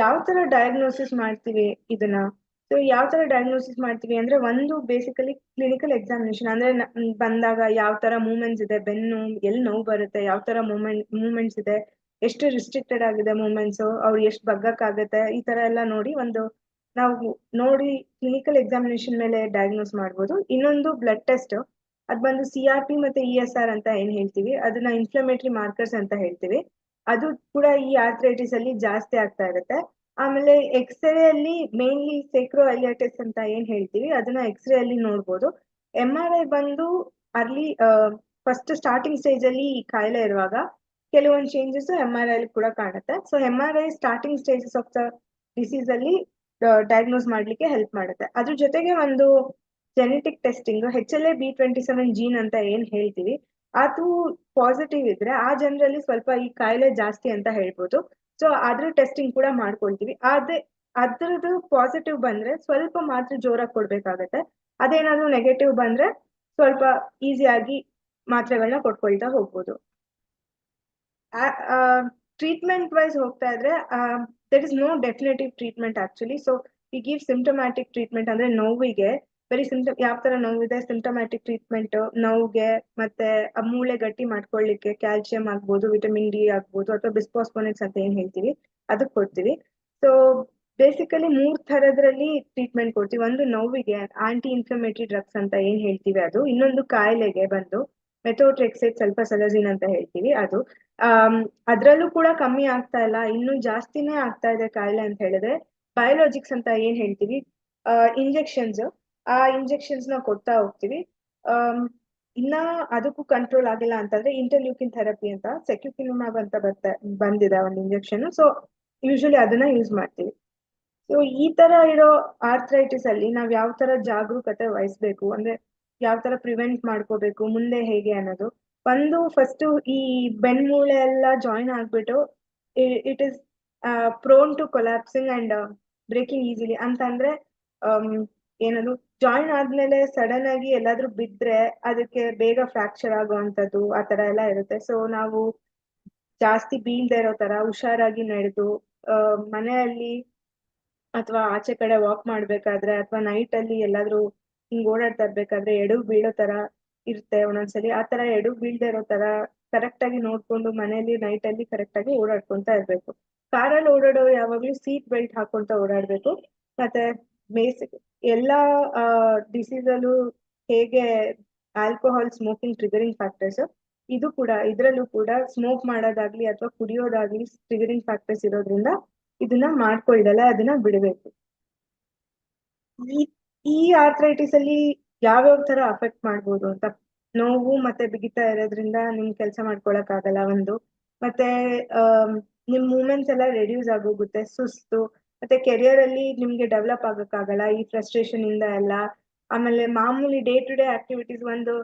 ಯಾವ ತರ ಡಯಾಗ್ನೋಸಿಸ್ ಮಾಡ್ತೀವಿ ಇದನ್ನ? ಸೊ ಯಾವ ತರ ಡಯಾಗ್ನೋಸಿಸ್ ಮಾಡ್ತೀವಿ ಅಂದ್ರೆ ಒಂದು ಬೇಸಿಕಲಿ ಕ್ಲಿನಿಕಲ್ ಎಕ್ಸಾಮಿನೇಷನ್ ಅಂದ್ರೆ ಬಂದಾಗ ಯಾವ ತರ ಮೂವ್ಮೆಂಟ್ಸ್ ಇದೆ, ಬೆನ್ನು, ಎಲ್ಲಿ ನೋವು ಬರುತ್ತೆ, ಯಾವ ತರ ಮೂಮೆಂಟ್ ಮೂವ್ಮೆಂಟ್ಸ್ ಇದೆ, ಎಷ್ಟು ರಿಸ್ಟ್ರಿಕ್ಟೆಡ್ ಆಗಿದೆ ಮೂಮೆಂಟ್ಸ್ ಅವ್ರು ಎಷ್ಟು ಬಗ್ಗಕ್ಕಾಗತ್ತೆ, ಈ ತರ ಎಲ್ಲ ನೋಡಿ ಒಂದು ನಾವು ನೋಡಿ ಕ್ಲಿನಿಕಲ್ ಎಕ್ಸಾಮಿನೇಷನ್ ಮೇಲೆ ಡಯಾಗ್ನೋಸ್ ಮಾಡ್ಬೋದು. ಇನ್ನೊಂದು ಬ್ಲಡ್ ಟೆಸ್ಟ್ ಅದ್ ಬಂದು ಸಿ ಆರ್ ಪಿ ಮತ್ತೆ ಇ ಎಸ್ ಆರ್ ಅಂತ ಏನ್ ಹೇಳ್ತೀವಿ? ಅದನ್ನ ಇನ್ಫ್ಲಮೇಟರಿ ಮಾರ್ಕರ್ಸ್ ಅಂತ ಹೇಳ್ತೀವಿ. ಅದು ಕೂಡ ಈ ಆರ್ಥರೈಟಿಸ್ ಅಲ್ಲಿ ಜಾಸ್ತಿ ಆಗ್ತಾ ಇರುತ್ತೆ. ಆಮೇಲೆ ಎಕ್ಸ್ರೇ ಅಲ್ಲಿ ಮೇನ್ಲಿ ಸೆಕ್ರೋ ಅಲಿಯಾಟಿಸ್ ಅಂತ ಏನ್ ಹೇಳ್ತೀವಿ, ಅದನ್ನ ಎಕ್ಸ್ರೇ ಅಲ್ಲಿ ನೋಡ್ಬೋದು. ಎಂ ಆರ್ ಐ ಬಂದು ಅರ್ಲಿ ಫಸ್ಟ್ ಸ್ಟಾರ್ಟಿಂಗ್ ಸ್ಟೇಜ್ ಅಲ್ಲಿ ಈ ಕಾಯಿಲೆ ಇರುವಾಗ ಕೆಲವೊಂದು ಚೇಂಜಸ್ ಎಂ ಆರ್ ಐ ಕೂಡ ಕಾಣುತ್ತೆ. So M R I starting stages of the disease ಅಲ್ಲಿ ಡಯಾಗ್ನೋಸ್ ಮಾಡ್ಲಿಕ್ಕೆ ಹೆಲ್ಪ್ ಮಾಡುತ್ತೆ. ಅದ್ರ ಜೊತೆಗೆ ಒಂದು genetic testing H L A B twenty seven gene ಅಂತ ಏನ್ ಹೇಳ್ತೀವಿ ಅದು ಪಾಸಿಟಿವ್ ಇದ್ರೆ ಆ ಜನರಲ್ಲಿ ಸ್ವಲ್ಪ ಈ ಕಾಯಿಲೆ ಜಾಸ್ತಿ ಅಂತ ಹೇಳ್ಬೋದು. ಸೊ ಅದ್ರ ಟೆಸ್ಟಿಂಗ್ ಕೂಡ ಮಾಡ್ಕೊಳ್ತೀವಿ ಅದೇ ಅದ್ರದ್ದು ಪಾಸಿಟಿವ್ ಬಂದ್ರೆ ಸ್ವಲ್ಪ ಮಾತ್ರ ಜೋರಾಗಿ ಕೊಡ್ಬೇಕಾಗತ್ತೆ. ಅದೇನಾದ್ರೂ ನೆಗೆಟಿವ್ ಬಂದ್ರೆ ಸ್ವಲ್ಪ ಈಸಿಯಾಗಿ ಮಾತ್ರೆಗಳನ್ನ ಕೊಟ್ಕೊಳ್ತಾ ಹೋಗ್ಬೋದು. ಟ್ರೀಟ್ಮೆಂಟ್ ವೈಸ್ ಹೋಗ್ತಾ ಇದ್ರೆ that is no definitive treatment actually so ಈ ಗಿವ್ ಸಿಂಟಮ್ಯಾಟಿಕ್ ಟ್ರೀಟ್ಮೆಂಟ್ ಅಂದ್ರೆ ನೋವಿಗೆ ಬರೀ ಸಿಂಟಮ್ ಯಾವ ತರ ನೋವಿದೆ ಸಿಂಟಮ್ಯಾಟಿಕ್ ಟ್ರೀಟ್ಮೆಂಟ್ ನೋವಿಗೆ ಮತ್ತೆ ಮೂಳೆ ಗಟ್ಟಿ ಮಾಡ್ಕೊಳ್ಳಿಕ್ಕೆ ಕ್ಯಾಲ್ಸಿಯಂ ಆಗ್ಬೋದು ವಿಟಮಿನ್ ಡಿ ಆಗ್ಬೋದು ಅಥವಾ ಬಿಸ್ಪಾಸ್ಪೋನೆಟ್ಸ್ ಅಂತ ಏನ್ ಹೇಳ್ತೀವಿ ಅದಕ್ಕೆ ಕೊಡ್ತೀವಿ. ಸೊ ಬೇಸಿಕಲಿ ಮೂರ್ ತರದ್ರಲ್ಲಿ ಟ್ರೀಟ್ಮೆಂಟ್ ಕೊಡ್ತೀವಿ. ಒಂದು ನೋವಿಗೆ ಆಂಟಿ ಇನ್ಫ್ಲಮೇಟರಿ ಡ್ರಗ್ಸ್ ಅಂತ ಏನ್ ಹೇಳ್ತೀವಿ ಅದು, ಇನ್ನೊಂದು ಕಾಯಿಲೆಗೆ ಬಂದು ಮೆಥೋಟ್ರೆಕ್ಸೈಡ್ ಸ್ವಲ್ಪ ಸಲಜಿನ್ ಅಂತ ಹೇಳ್ತೀವಿ ಅದು. ಅದ್ರಲ್ಲೂ ಕೂಡ ಕಮ್ಮಿ ಆಗ್ತಾ ಇಲ್ಲ, ಇನ್ನೂ ಜಾಸ್ತಿನೇ ಆಗ್ತಾ ಇದೆ ಕಾಯಿಲೆ ಅಂತ ಹೇಳಿದ್ರೆ ಬಯೋಲಾಜಿಕ್ಸ್ ಅಂತ ಏನ್ ಹೇಳ್ತೀವಿ ಇಂಜೆಕ್ಷನ್ಸ್ ಆ ಇಂಜೆಕ್ಷನ್ಸ್ನ ಕೊಡ್ತಾ ಹೋಗ್ತೀವಿ. ಇನ್ನ ಅದಕ್ಕೂ ಕಂಟ್ರೋಲ್ ಆಗಿಲ್ಲ ಅಂತಂದ್ರೆ ಇಂಟರ್ಲ್ಯೂಕಿನ್ ಥೆರಪಿ ಅಂತ ಸೆಕ್ಯುಕಿನುಮಾಬ್ ಅಂತ ಬರ್ತಾ ಬಂದಿದೆ ಒಂದು ಇಂಜೆಕ್ಷನ್ ಸೊ ಯೂಶಲಿ ಅದನ್ನ ಯೂಸ್ ಮಾಡ್ತೀವಿ. ಸೊ ಈ ತರ ಇರೋ ಆರ್ಥ್ರೈಟಿಸ್ ಅಲ್ಲಿ ನಾವ್ ಯಾವ ತರ ಜಾಗರೂಕತೆ ವಹಿಸ್ಬೇಕು, ಅಂದ್ರೆ ಯಾವ ತರ ಪ್ರಿವೆಂಟ್ ಮಾಡ್ಕೋಬೇಕು, ಮುಂದೆ ಹೇಗೆ ಅನ್ನೋದು. ಒಂದು ಫಸ್ಟ್ ಈ ಬೆನ್ಮೂಳೆ ಎಲ್ಲ ಜಾಯಿನ್ ಆಗ್ಬಿಟ್ಟು it is prone to collapsing and breaking easily ಅಂತಂದ್ರೆ ಏನದು ಜಾಯಿನ್ ಆದ್ಮೇಲೆ ಸಡನ್ ಆಗಿ ಎಲ್ಲಾದ್ರೂ ಬಿದ್ರೆ ಅದಕ್ಕೆ ಬೇಗ ಫ್ರಾಕ್ಚರ್ ಆಗುವಂತದ್ದು ಆ ತರ ಎಲ್ಲ ಇರುತ್ತೆ. ಸೊ ನಾವು ಜಾಸ್ತಿ ಬೀಳ್ದೆ ಇರೋ ತರ ಹುಷಾರಾಗಿ ನಡೆದು ಮನೆಯಲ್ಲಿ ಅಥವಾ ಆಚೆ ಕಡೆ ವಾಕ್ ಮಾಡ್ಬೇಕಾದ್ರೆ ಅಥವಾ ನೈಟ್ ಅಲ್ಲಿ ಎಲ್ಲಾದ್ರೂ ಹಿಂಗ್ ಓಡಾಡ್ತಾ ಇರ್ಬೇಕಾದ್ರೆ ಎಡವು ಬೀಳೋ ತರ ಇರುತ್ತೆ ಒಂದೊಂದ್ಸಲಿ. ಆ ತರ ಎಡು ಬೀಳ್ದೆ ಇರೋ ತರ ಕರೆಕ್ಟ್ ಆಗಿ ನೋಡ್ಕೊಂಡು ಮನೆಯಲ್ಲಿ ನೈಟ್ ಅಲ್ಲಿ ಕರೆಕ್ಟ್ ಆಗಿ ಓಡಾಡ್ಕೊಂತ ಇರ್ಬೇಕು. ಕಾರಲ್ಲಿ ಓಡಾಡೋರು ಯಾವಾಗ್ಲೂ ಸೀಟ್ ಬೆಲ್ಟ್ ಹಾಕೊಂತ ಓಡಾಡ್ಬೇಕು. ಮತ್ತೆ ಬೇಸಿಕ್ ಎಲ್ಲಾ ಡಿಸೀಸ್ ಅಲ್ಲೂ ಹೇಗೆ ಆಲ್ಕೋಹಾಲ್ ಸ್ಮೋಕಿಂಗ್ ಟ್ರಿಗರಿಂಗ್ ಫ್ಯಾಕ್ಟರ್ಸ್ ಇದು ಕೂಡ, ಇದ್ರಲ್ಲೂ ಕೂಡ ಸ್ಮೋಕ್ ಮಾಡೋದಾಗ್ಲಿ ಅಥವಾ ಕುಡಿಯೋದಾಗ್ಲಿ ಟ್ರಿಗರಿಂಗ್ ಫ್ಯಾಕ್ಟರ್ಸ್ ಇರೋದ್ರಿಂದ ಇದನ್ನ ಮಾಡ್ಕೊಳ್ಳಲ್ಲ ಅದನ್ನ ಬಿಡಬೇಕು. ಈ ಆರ್ಥ್ರೈಟಿಸ್ ಅಲ್ಲಿ ಯಾವ್ಯಾವ ತರ ಅಫೆಕ್ಟ್ ಮಾಡ್ಬೋದು ಅಂತ? ನೋವು ಮತ್ತೆ ಬಿಗಿತಾ ಇರೋದ್ರಿಂದ ನಿಮ್ ಕೆಲಸ ಮಾಡ್ಕೊಳಕ್ ಆಗಲ್ಲ ಒಂದು. ಮತ್ತೆ ನಿಮ್ ಮೂಮೆಂಟ್ಸ್ ಎಲ್ಲ ರೆಡ್ಯೂಸ್ ಆಗೋಗುತ್ತೆ, ಸುಸ್ತು ಮತ್ತೆ ಕೆರಿಯರ್ ಅಲ್ಲಿ ನಿಮ್ಗೆ ಡೆವಲಪ್ ಆಗಕ್ಕಾಗಲ್ಲ, ಈ ಫ್ರಸ್ಟ್ರೇಷನ್ ಇಂದ ಎಲ್ಲ. ಆಮೇಲೆ ಮಾಮೂಲಿ ಡೇ ಟು ಡೇ ಆಕ್ಟಿವಿಟೀಸ್ ಒಂದು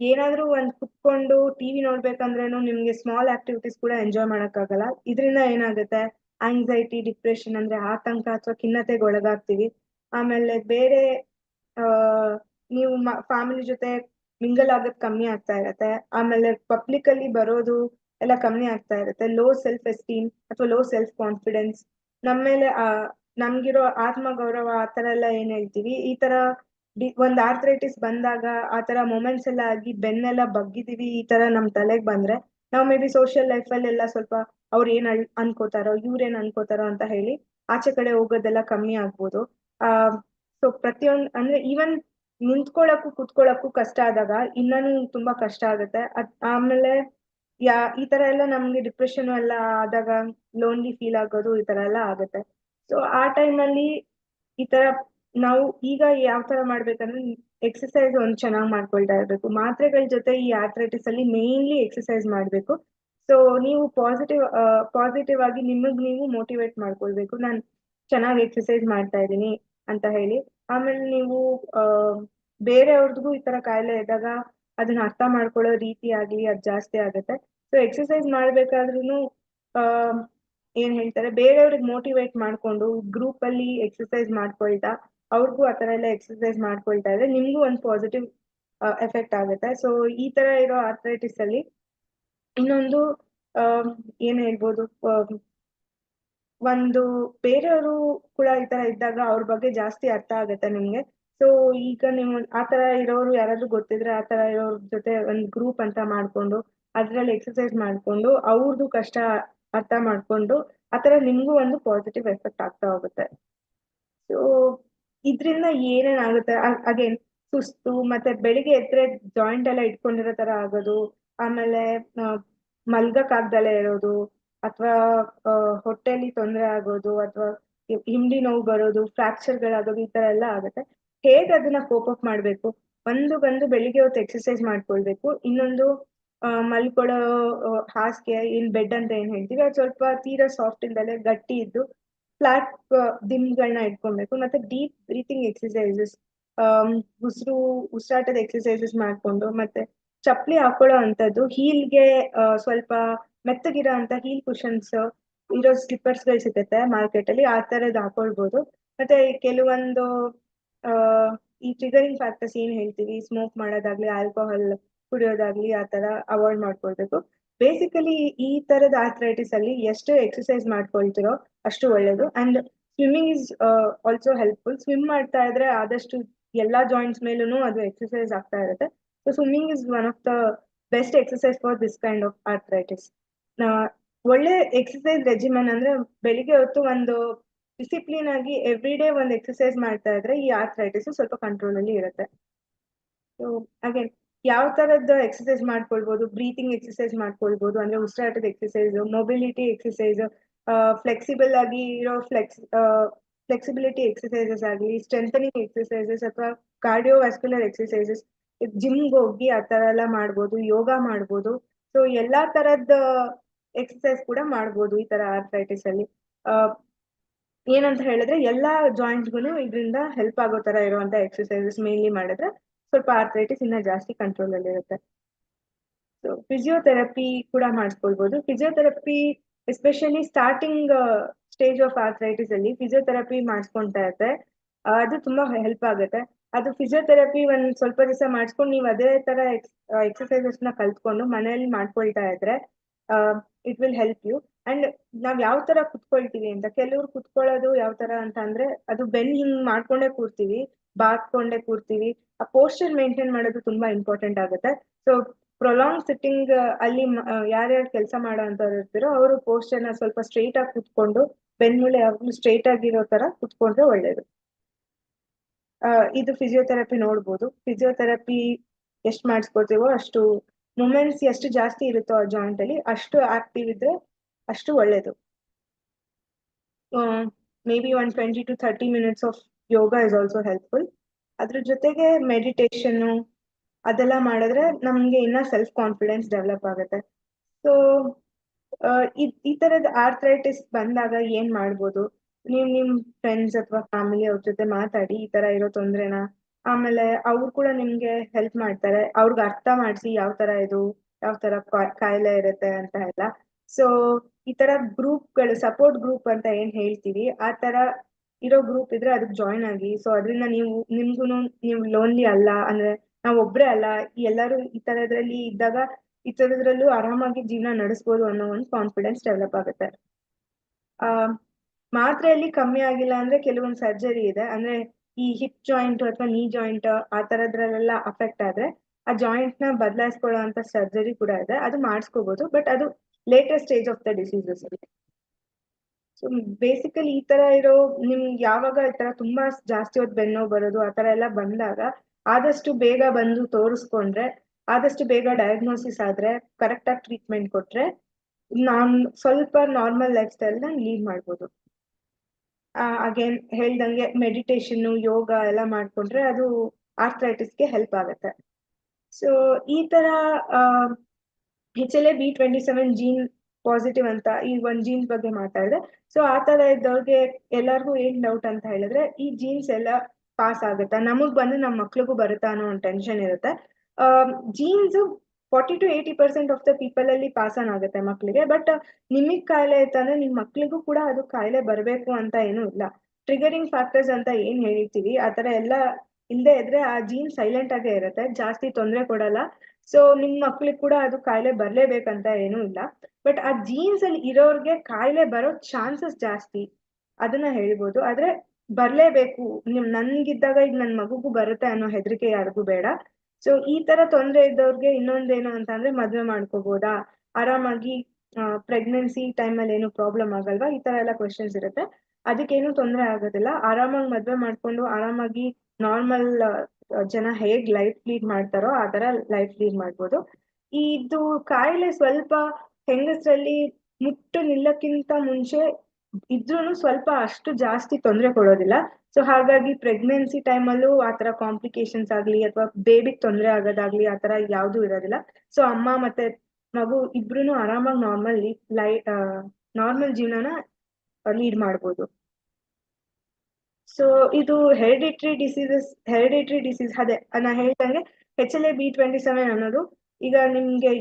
ಏನಾದ್ರೂ ಒಂದ್ ಕುತ್ಕೊಂಡು ಟಿವಿ ನೋಡ್ಬೇಕಂದ್ರೇನು ನಿಮ್ಗೆ ಸ್ಮಾಲ್ ಆಕ್ಟಿವಿಟೀಸ್ ಕೂಡ ಎಂಜಾಯ್ ಮಾಡಕ್ಕಾಗಲ್ಲ. ಇದರಿಂದ ಏನಾಗುತ್ತೆ? ಆಂಗ್ಸೈಟಿ ಡಿಪ್ರೆಷನ್ ಅಂದ್ರೆ ಆತಂಕ ಅಥವಾ ಖಿನ್ನತೆಗೆ ಒಳಗಾಗ್ತೀವಿ. ಆಮೇಲೆ ಬೇರೆ ನೀವು ಫ್ಯಾಮಿಲಿ ಜೊತೆ ಮಿಂಗಲ್ ಆಗೋದ್ ಕಮ್ಮಿ ಆಗ್ತಾ ಇರತ್ತೆ. ಆಮೇಲೆ ಪಬ್ಲಿಕ್ ಅಲ್ಲಿ ಬರೋದು ಎಲ್ಲ ಕಮ್ಮಿ ಆಗ್ತಾ ಇರುತ್ತೆ. ಲೋ ಸೆಲ್ಫ್ ಎಸ್ಟೀಮ್ ಅಥವಾ ಲೋ ಸೆಲ್ಫ್ ಕಾನ್ಫಿಡೆನ್ಸ್ ನಮ್ಮೇಲೆ ಆ, ನಮ್ಗಿರೋ ಆತ್ಮ ಗೌರವ ಆ ತರ ಎಲ್ಲ ಏನ್ ಹೇಳ್ತೀವಿ. ಈ ತರ ಒಂದ್ ಆರ್ಥ್ರೈಟಿಸ್ ಬಂದಾಗ ಆ ತರ ಮೊಮೆಂಟ್ಸ್ ಎಲ್ಲ ಆಗಿ ಬೆನ್ನೆಲ್ಲ ಬಗ್ಗಿದೀವಿ, ಈ ತರ ನಮ್ ತಲೆಗ್ ಬಂದ್ರೆ, ನಾವ್ ಮೇ ಬಿ ಸೋಷಿಯಲ್ ಲೈಫ್ ಅಲ್ಲಿ ಎಲ್ಲ ಸ್ವಲ್ಪ ಅವ್ರ ಏನ್ ಅನ್ಕೋತಾರೋ ಇವ್ರೇನ್ ಅನ್ಕೋತಾರೋ ಅಂತ ಹೇಳಿ ಆಚೆ ಕಡೆ ಹೋಗೋದೆಲ್ಲ ಕಮ್ಮಿ ಆಗ್ಬೋದು. ಆ ಸೊ ಪ್ರತಿಯೊಂದ್, ಅಂದ್ರೆ ಈವನ್ ನಿಂತ್ಕೊಳಕ್ಕೂ ಕುತ್ಕೊಳಕ್ಕೂ ಕಷ್ಟ ಆದಾಗ ಇನ್ನೂ ತುಂಬಾ ಕಷ್ಟ ಆಗುತ್ತೆ. ಆಮೇಲೆ ಯಾ, ಈ ತರ ಎಲ್ಲ ನಮ್ಗೆ ಡಿಪ್ರೆಷನ್ ಎಲ್ಲ ಆದಾಗ ಲೋನ್ಲಿ ಫೀಲ್ ಆಗೋದು ಈ ತರ ಎಲ್ಲ ಆಗುತ್ತೆ. ಸೊ ಆ ಟೈಮ್ ಅಲ್ಲಿ ಈ ತರ ನಾವು ಈಗ ಯಾವ ತರ ಮಾಡ್ಬೇಕಂದ್ರೆ ಎಕ್ಸಸೈಸ್ ಒಂದ್ ಚೆನ್ನಾಗಿ ಮಾಡ್ಕೊಳ್ತಾ ಇರ್ಬೇಕು. ಮಾತ್ರೆಗಳ ಜೊತೆ ಈ ಆಥ್ರೈಟಿಸ್ ಅಲ್ಲಿ ಮೇನ್ಲಿ ಎಕ್ಸಸೈಸ್ ಮಾಡ್ಬೇಕು. ಸೊ ನೀವು ಪಾಸಿಟಿವ್ ಪಾಸಿಟಿವ್ ಆಗಿ ನಿಮಗ್ ನೀವು ಮೋಟಿವೇಟ್ ಮಾಡ್ಕೊಳ್ಬೇಕು. ನಾನು ಚೆನ್ನಾಗಿ ಎಕ್ಸಸೈಸ್ ಮಾಡ್ತಾ ಇದ್ದೀನಿ ಅಂತ ಹೇಳಿ. ಆಮೇಲೆ ನೀವು ಅಹ್ ಅವ್ರದ್ಗೂ ಈ ತರ ಕಾಯಿಲೆ ಇದ್ದಾಗ ಅದನ್ನ ಅರ್ಥ ಮಾಡ್ಕೊಳ್ಳೋ ರೀತಿ ಆಗ್ಲಿ ಅದ್ ಜಾಸ್ತಿ ಆಗುತ್ತೆ. ಸೊ ಎಕ್ಸಸೈಸ್ ಮಾಡ್ಬೇಕಾದ್ರೂ ಏನ್ ಹೇಳ್ತಾರೆ, ಬೇರೆಯವ್ರಿಗೆ ಮೋಟಿವೇಟ್ ಮಾಡ್ಕೊಂಡು ಗ್ರೂಪ್ ಅಲ್ಲಿ ಎಕ್ಸಸೈಸ್ ಮಾಡ್ಕೊಳ್ತಾ, ಅವ್ರಿಗೂ ಆ ತರ ಎಲ್ಲ ಎಕ್ಸಸೈಸ್ ಮಾಡ್ಕೊಳ್ತಾ ಇದ್ರೆ ನಿಮ್ಗೂ ಒಂದು ಪಾಸಿಟಿವ್ ಎಫೆಕ್ಟ್ ಆಗುತ್ತೆ. ಸೊ ಈ ತರ ಇರೋ ಆರ್ಥರೈಟಿಸ್ ಅಲ್ಲಿ ಇನ್ನೊಂದು ಏನ್ ಹೇಳ್ಬೋದು ಒಂದು ಬೇರೆಯವರು ಕೂಡ ಈ ತರ ಇದ್ದಾಗ ಅವ್ರ ಬಗ್ಗೆ ಜಾಸ್ತಿ ಅರ್ಥ ಆಗುತ್ತೆ ನಿಮ್ಗೆ. ಸೊ ಈಗ ನೀವು ತರ ಇರೋರು ಯಾರಾದ್ರೂ ಗೊತ್ತಿದ್ರೆ ಆ ತರ ಇರೋರ್ ಜೊತೆ ಒಂದ್ ಗ್ರೂಪ್ ಅಂತ ಮಾಡ್ಕೊಂಡು, ಅದ್ರಲ್ಲಿ ಎಕ್ಸಸೈಸ್ ಮಾಡ್ಕೊಂಡು ಅವ್ರದ್ದು ಕಷ್ಟ ಅರ್ಥ ಮಾಡ್ಕೊಂಡು, ಆ ತರ ನಿಮ್ಗೂ ಒಂದು ಪಾಸಿಟಿವ್ ಎಫೆಕ್ಟ್ ಆಗ್ತಾ ಹೋಗುತ್ತೆ. ಸೊ ಇದ್ರಿಂದ ಏನೇನ್ ಆಗುತ್ತೆ? ಅಗೇನ್ ಸುಸ್ತು, ಮತ್ತೆ ಬೆಳಿಗ್ಗೆ ಎದ್ರೆ ಜಾಯಿಂಟ್ ಎಲ್ಲ ಇಟ್ಕೊಂಡಿರೋ ತರ ಆಗೋದು, ಆಮೇಲೆ ಮಲ್ಗಕ್ ಆಗ್ದಲೇ ಇರೋದು, ಅಥವಾ ಹೊಟ್ಟೆಲಿ ತೊಂದರೆ ಆಗೋದು, ಅಥವಾ ಹಿಂಡಿ ನೋವು ಬರೋದು ಫ್ರಾಕ್ಚರ್ಗಳಾಗೋದು ಈ ತರ ಎಲ್ಲ ಆಗುತ್ತೆ. ಹೇಗೆ ಅದನ್ನ ಕೋಪ್ ಅಪ್ ಮಾಡ್ಬೇಕು? ಒಂದು ಬಂದು ಬೆಳಿಗ್ಗೆ ಹೊತ್ತು ಎಕ್ಸಸೈಸ್ ಮಾಡ್ಕೊಳ್ಬೇಕು. ಇನ್ನೊಂದು ಮಲ್ಕೊಳ್ಳೋ ಹಾಸಿಗೆ ಇಲ್ಲಿ ಬೆಡ್ ಅಂತ ಏನ್ ಹೇಳ್ತೀವಿ? ಅದು ಸ್ವಲ್ಪ ತೀರಾ ಸಾಫ್ಟ್ ಇಂದಲೇ ಗಟ್ಟಿ ಇದ್ದು ಫ್ಲಾಟ್ ದಿಂಬ್ಗಳನ್ನ ಇಟ್ಕೊಬೇಕು ಮತ್ತೆ ಡೀಪ್ ಬ್ರೀತಿಂಗ್ ಎಕ್ಸಸೈಸಸ್ ಉಸಿರು, ಉಸಿರಾಟದ ಎಕ್ಸಸೈಸಸ್ ಮಾಡ್ಕೊಂಡು, ಮತ್ತೆ ಚಪ್ಪಲಿ ಹಾಕೊಳ್ಳೋ ಅಂತದ್ದು ಹೀಲ್ಗೆ ಸ್ವಲ್ಪ ಮೆತ್ತಗಿರೋ ಅಂತ ಹೀಲ್ ಕುಷನ್ಸ್ ಇರೋ ಸ್ಲಿಪ್ಪರ್ಸ್ಗಳು ಸಿಗುತ್ತೆ ಮಾರ್ಕೆಟ್ ಅಲ್ಲಿ ಆ ತರದ್ ಹಾಕೊಳ್ಬಹುದು ಮತ್ತೆ ಕೆಲವೊಂದು ಈ ಟ್ರಿಗರಿಂಗ್ ಫ್ಯಾಕ್ಟರ್ಸ್ ಏನ್ ಹೇಳ್ತೀವಿ? ಸ್ಮೋಕ್ ಮಾಡೋದಾಗ್ಲಿ ಆಲ್ಕೋಹಾಲ್ ಕುಡಿಯೋದಾಗ್ಲಿ, ಆ ತರ ಅವಾಯ್ಡ್ ಮಾಡ್ಕೊಳ್ಬೇಕು. ಬೇಸಿಕಲಿ ಈ ತರದ ಆಥ್ರೈಟಿಸ್ ಅಲ್ಲಿ ಎಷ್ಟು ಎಕ್ಸಸೈಸ್ ಮಾಡ್ಕೊಳ್ತಿರೋ ಅಷ್ಟು ಒಳ್ಳೇದು. And swimming is also helpful swim ಮಾಡ್ತಾ ಇದ್ರೆ ಆದಷ್ಟು ಎಲ್ಲಾ ಜಾಯಿಂಟ್ಸ್ ಮೇಲೂ ಅದು ಎಕ್ಸಸೈಸ್ ಆಗ್ತಾ ಇರುತ್ತೆ. So swimming is one of the best exercise for this kind of arthritis ಒಳ್ಳೆ ಎಕ್ಸಸೈಸ್ ರೆಜಿಮನ್ ಅಂದ್ರೆ ಬೆಳಿಗ್ಗೆ ಹೊತ್ತು ಒಂದು ಡಿಸಿಪ್ಲಿನ್ ಆಗಿ ಎವ್ರಿ ಡೇ ಒಂದು ಎಕ್ಸಸೈಸ್ ಮಾಡ್ತಾ ಇದ್ರೆ ಈ ಆರ್ಥ್ರೈಟಿಸ್ ಸ್ವಲ್ಪ ಕಂಟ್ರೋಲ್ ಅಲ್ಲಿ ಇರುತ್ತೆ. ಸೊ ಅಗೇನ್ ಯಾವ ತರದ್ದು ಎಕ್ಸಸೈಸ್ ಮಾಡ್ಕೊಳ್ಬಹುದು ಬ್ರೀತಿಂಗ್ ಎಕ್ಸಸೈಸ್ ಮಾಡ್ಕೊಳ್ಬಹುದು ಅಂದ್ರೆ ಉಸಿರಾಟದ ಎಕ್ಸಸೈಸ್ ಮೊಬಿಲಿಟಿ ಎಕ್ಸಸೈಸ್ ಫ್ಲೆಕ್ಸಿಬಲ್ ಆಗಿ ಇರೋ ಫ್ಲೆಕ್ಸ್ ಫ್ಲೆಕ್ಸಿಬಿಲಿಟಿ ಎಕ್ಸಸೈಸಸ್ ಆಗಲಿ ಸ್ಟ್ರೆಂಥನಿಂಗ್ ಎಕ್ಸಸೈಸಸ್ ಅಥವಾ ಕಾರ್ಡಿಯೋವಾಸ್ಕ್ಯುಲರ್ ಎಕ್ಸಸೈಸಸ್ ಜಿಮ್ಗೆ ಹೋಗಿ ಆ ತರ ಎಲ್ಲ ಮಾಡ್ಬೋದು, ಯೋಗ ಮಾಡ್ಬೋದು. ಸೊ ಎಲ್ಲಾ ತರದ ಎಕ್ಸಸೈಸ್ ಕೂಡ ಮಾಡ್ಬೋದು ಈ ತರ ಆರ್ಥ್ರೈಟಿಸ್ ಅಲ್ಲಿ. ಏನಂತ ಹೇಳಿದ್ರೆ ಎಲ್ಲಾ ಜಾಯಿಂಟ್ಸ್ಗೂ ಇದರಿಂದ ಹೆಲ್ಪ್ ಆಗೋ ತರ ಇರುವಂತ ಎಕ್ಸರ್ಸೈಸಸ್ ಮೇನ್ಲಿ ಮಾಡಿದ್ರೆ ಸ್ವಲ್ಪ ಆರ್ಥರೈಟಿಸ್ ಇನ್ನ ಜಾಸ್ತಿ ಕಂಟ್ರೋಲ್ ಅಲ್ಲಿ ಇರುತ್ತೆ. ಸೊ ಫಿಸಿಯೋಥೆರಪಿ ಕೂಡ ಮಾಡಿಸ್ಕೊಳ್ಬಹುದು physiotherapy especially starting stage of arthritis ಅಲ್ಲಿ ಫಿಸಿಯೋಥೆರಪಿ ಮಾಡಿಸ್ಕೊಂತಾ ಇರುತ್ತೆ ಅದು ತುಂಬಾ ಹೆಲ್ಪ್ ಆಗುತ್ತೆ. ಅದು ಫಿಸಿಯೋಥೆರಪಿ ಒಂದ್ ಸ್ವಲ್ಪ ದಿವಸ ಮಾಡಿಸ್ಕೊಂಡು ನೀವು ಅದೇ ತರ ಎಕ್ಸರ್ಸೈಸಸ್ನ ಕಲ್ತ್ಕೊಂಡು ಮನೆಯಲ್ಲಿ ಮಾಡ್ಕೊಳ್ತಾ ಇದ್ರೆ it will help you and ನಾವ್ ಯಾವ ತರ ಕುತ್ಕೊಳ್ತೀವಿ ಅಂತ, ಕೆಲವ್ರು ಕುತ್ಕೊಳ್ಳೋದು ಯಾವ ತರ ಅಂತ ಅಂದ್ರೆ, ಅದು ಬೆನ್ ಹಿಂಗ್ ಮಾಡ್ಕೊಂಡೇ ಕೂರ್ತೀವಿ, ಬಾತ್ಕೊಂಡೇ ಕೂರ್ತೀವಿ. ಆ ಪೋಸ್ಚರ್ ಮೇಂಟೈನ್ ಮಾಡೋದು ತುಂಬಾ ಇಂಪಾರ್ಟೆಂಟ್ ಆಗುತ್ತೆ. ಸೊ ಪ್ರೊಲಾಂಗ್ ಸಿಟ್ಟಿಂಗ್ ಅಲ್ಲಿ ಯಾರ್ಯಾರು ಕೆಲಸ ಮಾಡೋ ಅಂತವ್ರು ಇರ್ತೀರೋ ಅವರು ಪೋಸ್ಚರ್ನ ಸ್ವಲ್ಪ ಸ್ಟ್ರೈಟ್ ಆಗಿ ಕುತ್ಕೊಂಡು ಬೆನ್ಮೂಳೆ ಯಾವಾಗ್ಲೂ ಸ್ಟ್ರೈಟ್ ಆಗಿರೋ ತರ ಕುತ್ಕೊಂಡ್ರೆ ಒಳ್ಳೇದು. ಇದು ಫಿಸಿಯೋಥೆರಪಿ ನೋಡ್ಬೋದು. ಫಿಸಿಯೋಥೆರಪಿ ಎಷ್ಟು ಮಾಡಿಸ್ಕೊತೀವೋ ಅಷ್ಟು ಮೂಮೆಂಟ್ಸ್ ಎಷ್ಟು ಜಾಸ್ತಿ ಇರುತ್ತೋ ಆ ಜಾಯಿಂಟ್ ಅಲ್ಲಿ, ಅಷ್ಟು ಆಕ್ಟಿವ್ ಇದ್ರೆ ಅಷ್ಟು ಒಳ್ಳೇದು. Maybe one twenty to thirty minutes of yoga is also helpful ಅದ್ರ ಜೊತೆಗೆ ಮೆಡಿಟೇಷನ್ ಅದೆಲ್ಲ ಮಾಡಿದ್ರೆ ನಮ್ಗೆ ಇನ್ನ ಸೆಲ್ಫ್ ಕಾನ್ಫಿಡೆನ್ಸ್ ಡೆವಲಪ್ ಆಗುತ್ತೆ ಸೊ ಈ ತರದ ಆರ್ಥ್ರೈಟಿಸ್ ಬಂದಾಗ ಏನ್ ಮಾಡ್ಬೋದು? ನೀವ್ ನಿಮ್ ಫ್ರೆಂಡ್ಸ್ ಅಥವಾ ಫ್ಯಾಮಿಲಿ ಅವ್ರ ಜೊತೆ ಮಾತಾಡಿ ಈ ತರ ಇರೋ ತೊಂದ್ರೆನ ಆಮೇಲೆ ಅವ್ರು ಕೂಡ ನಿಮ್ಗೆ ಹೆಲ್ಪ್ ಮಾಡ್ತಾರೆ. ಅವ್ರಿಗೆ ಅರ್ಥ ಮಾಡಿಸಿ ಯಾವ ತರ ಇದು, ಯಾವ ತರ ಕಾಯಿಲೆ ಇರುತ್ತೆ ಅಂತ ಎಲ್ಲ. ಸೊ ಈ ತರ ಗ್ರೂಪ್ಗಳು ಸಪೋರ್ಟ್ ಗ್ರೂಪ್ ಅಂತ ಏನ್ ಹೇಳ್ತೀವಿ, ಆ ತರ ಇರೋ ಗ್ರೂಪ್ ಇದ್ರೆ ಅದಕ್ಕೆ ಜಾಯಿನ್ ಆಗಿ. ಸೊ ಅದರಿಂದ ನೀವು, ನಿಮ್ಗುನು ನೀವು ಲೋನ್ಲಿ ಅಲ್ಲ, ಅಂದ್ರೆ ನಾವ್ ಒಬ್ರೇ ಅಲ್ಲ ಎಲ್ಲರೂ ಈ ತರದ್ರಲ್ಲಿ ಇದ್ದಾಗ ಈ ತರದ್ರಲ್ಲೂ ಆರಾಮಾಗಿ ಜೀವನ ನಡೆಸ್ಬೋದು ಅನ್ನೋ ಒಂದು ಕಾನ್ಫಿಡೆನ್ಸ್ ಡೆವಲಪ್ ಆಗುತ್ತೆ. ಆ, ಮಾತ್ರೆಯಲ್ಲಿ ಕಮ್ಮಿ ಆಗಿಲ್ಲ ಅಂದ್ರೆ ಕೆಲವೊಂದು ಸರ್ಜರಿ ಇದೆ. ಅಂದ್ರೆ ಈ ಹಿಪ್ ಜಾಯಿಂಟ್ ಅಥವಾ ನೀ ಜಾಯಿಂಟ್ ಆ ತರದ್ರಲ್ಲೆಲ್ಲ ಅಫೆಕ್ಟ್ ಆದ್ರೆ ಆ ಜಾಯಿಂಟ್ನ ಬದಲಾಯಿಸ್ಕೊಳ್ಳೋ ಅಂತ ಸರ್ಜರಿ ಕೂಡ ಇದೆ. ಅದು ಮಾಡಿಸ್ಕೋಬಹುದು ಬಟ್ ಅದು latest stage of the diseases so basically ಈ ತರ ಇರೋ ನಿಮ್ಗೆ ಯಾವಾಗ ಈ ತರ ತುಂಬಾ ಜಾಸ್ತಿ ಹೊತ್ತು ಬೆನ್ನೋ ಬರೋದು ಆ ತರ ಎಲ್ಲ ಬಂದಾಗ ಆದಷ್ಟು ಬೇಗ ಬಂದು ತೋರಿಸ್ಕೊಂಡ್ರೆ, ಆದಷ್ಟು ಬೇಗ ಡಯಾಗ್ನೋಸಿಸ್ ಆದ್ರೆ ಕರೆಕ್ಟ್ ಆಗಿ ಟ್ರೀಟ್ಮೆಂಟ್ ಕೊಟ್ರೆ, ನಾನ್ ಸ್ವಲ್ಪ ನಾರ್ಮಲ್ ಲೈಫ್ ಸ್ಟೈಲ್ನ ಲೀಡ್ ಮಾಡ್ಬೋದು. ಅಗೇನ್ ಹೇಳ್ದಂಗೆ ಮೆಡಿಟೇಷನ್ ಯೋಗ ಎಲ್ಲ ಮಾಡ್ಕೊಂಡ್ರೆ ಅದು ಆರ್ಥರೈಟಿಸ್ಗೆ ಹೆಲ್ಪ್ ಆಗುತ್ತೆ. ಸೊ ಈ ತರ H L A B twenty seven gene positive ಅಂತ ಈ ಒಂದ್ ಜೀನ್ಸ್ ಬಗ್ಗೆ ಮಾತಾಡಿದೆ ಸೊ ಆ ತರ ಇದ್ದವ್ರಿಗೆ ಎಲ್ಲರಿಗೂ ಏನ್ ಡೌಟ್ ಅಂತ ಹೇಳಿದ್ರೆ ಈ ಜೀನ್ಸ್ ಎಲ್ಲ ಪಾಸ್ ಆಗುತ್ತಾ. ನಮಗ್ ಬಂದು ನಮ್ಮ ಮಕ್ಳಿಗೂ ಬರುತ್ತಾ ಅನ್ನೋ ಒಂದು ಟೆನ್ಷನ್ ಇರುತ್ತೆ. Genes forty to eighty percent of the people ಅಲ್ಲಿ ಪಾಸ್ ಆನ್ ಆಗುತ್ತೆ ಮಕ್ಕಳಿಗೆ ಬಟ್ ನಿಮಗ್ ಕಾಯಿಲೆ ಇತ್ತಂದ್ರೆ ನಿಮ್ ಮಕ್ಳಿಗೂ ಕೂಡ ಅದು ಕಾಯಿಲೆ ಬರಬೇಕು ಅಂತ ಏನೂ ಇಲ್ಲ. ಟ್ರಿಗರಿಂಗ್ ಫ್ಯಾಕ್ಟರ್ಸ್ ಅಂತ ಏನ್ ಹೇಳಿರ್ತೀವಿ ಆ ತರ ಎಲ್ಲ ಇಲ್ಲದೆ ಇದ್ರೆ ಆ ಜೀನ್ ಸೈಲೆಂಟ್ ಆಗೇ ಇರುತ್ತೆ. ಜಾಸ್ತಿ ತೊಂದರೆ ಕೊಡಲ್ಲ. ಸೊ ನಿಮ್ ಮಕ್ಳಿಗೆ ಕೂಡ ಅದು ಕಾಯಿಲೆ ಬರ್ಲೇಬೇಕಂತ ಏನೂ ಇಲ್ಲ. ಬಟ್ ಆ ಜೀನ್ಸ್ ಅಲ್ಲಿ ಇರೋರ್ಗೆ ಕಾಯಿಲೆ ಬರೋ ಚಾನ್ಸಸ್ ಜಾಸ್ತಿ. ಅದನ್ನ ಹೇಳ್ಬೋದು. ಆದ್ರೆ ಬರ್ಲೇಬೇಕು. ನಿಮ್, ನನ್ಗಿದ್ದಾಗ ಈಗ ನನ್ ಮಗುಗೂ ಬರುತ್ತೆ ಅನ್ನೋ ಹೆದರಿಕೆ ಯಾರಿಗೂ ಬೇಡ. ಸೊ ಈ ತರ ತೊಂದರೆ ಇದ್ದವ್ರಿಗೆ ಇನ್ನೊಂದೇನು ಅಂತ ಅಂದ್ರೆ ಮದ್ವೆ ಮಾಡ್ಕೋಬಹುದಾ ಆರಾಮಾಗಿ ಪ್ರೆಗ್ನೆನ್ಸಿ ಟೈಮ್ ಅಲ್ಲಿ ಏನು ಪ್ರಾಬ್ಲಮ್ ಆಗಲ್ವಾ? ಈ ತರ ಎಲ್ಲ ಕ್ವಶನ್ಸ್ ಇರುತ್ತೆ. ಅದಕ್ಕೇನು ತೊಂದರೆ ಆಗೋದಿಲ್ಲ. ಆರಾಮಾಗಿ ಮದ್ವೆ ಮಾಡ್ಕೊಂಡು ಆರಾಮಾಗಿ ನಾರ್ಮಲ್ ಜನ ಹೇಗ್ ಲೈಫ್ ಲೀಡ್ ಮಾಡ್ತಾರೋ ಆ ತರ ಲೈಫ್ ಲೀಡ್ ಮಾಡ್ಬೋದು. ಇದು ಕಾಯಿಲೆ ಸ್ವಲ್ಪ ಹೆಂಗಸರಲ್ಲಿ ಮುಟ್ಟು ನಿಲ್ಲಕ್ಕಿಂತ ಮುಂಚೆ ಇದ್ರೂನು ಸ್ವಲ್ಪ ಅಷ್ಟು ಜಾಸ್ತಿ ತೊಂದರೆ ಕೊಡೋದಿಲ್ಲ. ಸೊ ಹಾಗಾಗಿ ಪ್ರೆಗ್ನೆನ್ಸಿ ಟೈಮಲ್ಲೂ ಆತರ ಕಾಂಪ್ಲಿಕೇಶನ್ಸ್ ಆಗ್ಲಿ ಅಥವಾ ಬೇಬಿಗ್ ತೊಂದರೆ ಆಗೋದಾಗ್ಲಿ ಆತರ ಯಾವ್ದು ಇರೋದಿಲ್ಲ. ಸೊ ಅಮ್ಮ ಮತ್ತೆ ಮಗು ಇಬ್ರು ಆರಾಮಾಗಿ ನಾರ್ಮಲ್ ಲೈ ನಾರ್ಮಲ್ ಜೀವನನ ಲೀಡ್ ಮಾಡ್ಬೋದು. ಸೊ ಇದು ಹೆರಿಡಿಟ್ರಿ ಡಿಸೀಸಸ್ ಹೆರಿಡಿಟ್ರಿ ಡಿಸೀಸ್ ಅದೇ, ನಾ ಹೇಳ್ದಂಗೆ H L A B twenty seven ಅನ್ನೋದು. ಈಗ ನಿಮ್ಗೆ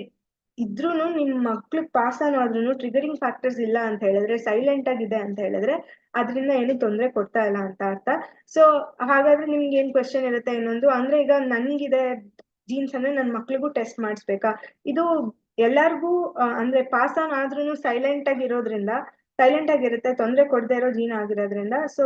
ಇದ್ರೂನು ನಿಮ್ ಮಕ್ಳು ಪಾಸ್ ಆದ್ರೂನು ಟ್ರಿಗರಿಂಗ್ ಫ್ಯಾಕ್ಟರ್ಸ್ ಇಲ್ಲ ಅಂತ ಹೇಳಿದ್ರೆ ಸೈಲೆಂಟ್ ಆಗಿದೆ ಅಂತ ಹೇಳಿದ್ರೆ ಅದರಿಂದ ಏನು ತೊಂದರೆ ಕೊಡ್ತಾ ಇಲ್ಲ ಅಂತ ಅರ್ಥ. ಸೊ ಹಾಗಾದ್ರೆ ನಿಮ್ಗೆ ಏನ್ ಕ್ವಶನ್ ಇರುತ್ತೆ ಇನ್ನೊಂದು? ಅಂದ್ರೆ ಈಗ ನನ್ಗಿದೆ ಜೀನ್ಸ್ ಅಂದ್ರೆ ನನ್ ಮಕ್ಳಿಗೂ ಟೆಸ್ಟ್ ಮಾಡಿಸ್ಬೇಕಾ? ಇದು ಎಲ್ಲಾರ್ಗೂ ಅಂದ್ರೆ ಪಾಸ್ ಆನ್ ಆದ್ರೂ ಸೈಲೆಂಟ್ ಆಗಿ ಇರೋದ್ರಿಂದ ಸೈಲೆಂಟ್ ಆಗಿರುತ್ತೆ ತೊಂದರೆ ಕೊಡದೆ ಇರೋ ಜೀನ್ ಆಗಿರೋದ್ರಿಂದ ಸೊ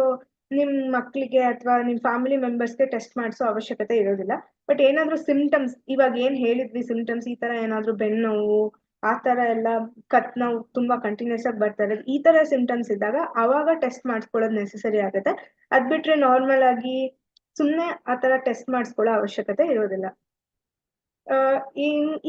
ನಿಮ್ ಮಕ್ಳಿಗೆ ಅಥವಾ ನಿಮ್ ಫ್ಯಾಮಿಲಿ ಮೆಂಬರ್ಸ್ಗೆ ಟೆಸ್ಟ್ ಮಾಡಿಸೋ ಅವಶ್ಯಕತೆ ಇರೋದಿಲ್ಲ. ಬಟ್ ಏನಾದ್ರೂ ಸಿಂಪ್ಟಮ್ಸ್ ಇವಾಗ ಏನ್ ಹೇಳಿದ್ವಿ ಸಿಂಪ್ಟಮ್ಸ್ ಈ ತರ ಏನಾದ್ರೂ ಬೆನ್ನೋವು ಆ ತರ ಎಲ್ಲ ಕತ್ ನೋವು ತುಂಬಾ ಕಂಟಿನ್ಯೂಸ್ ಆಗಿ ಬರ್ತಾ ಇರೋದು, ಈ ತರ ಸಿಂಪ್ಟಮ್ಸ್ ಇದ್ದಾಗ ಅವಾಗ ಟೆಸ್ಟ್ ಮಾಡಿಸ್ಕೊಳ್ಳೋದು ನೆಸೆಸರಿ ಆಗುತ್ತೆ. ಅದ್ ಬಿಟ್ರೆ ನಾರ್ಮಲ್ ಆಗಿ ಸುಮ್ನೆ ಆ ತರ ಟೆಸ್ಟ್ ಮಾಡಿಸ್ಕೊಳ್ಳೋ ಅವಶ್ಯಕತೆ ಇರೋದಿಲ್ಲ.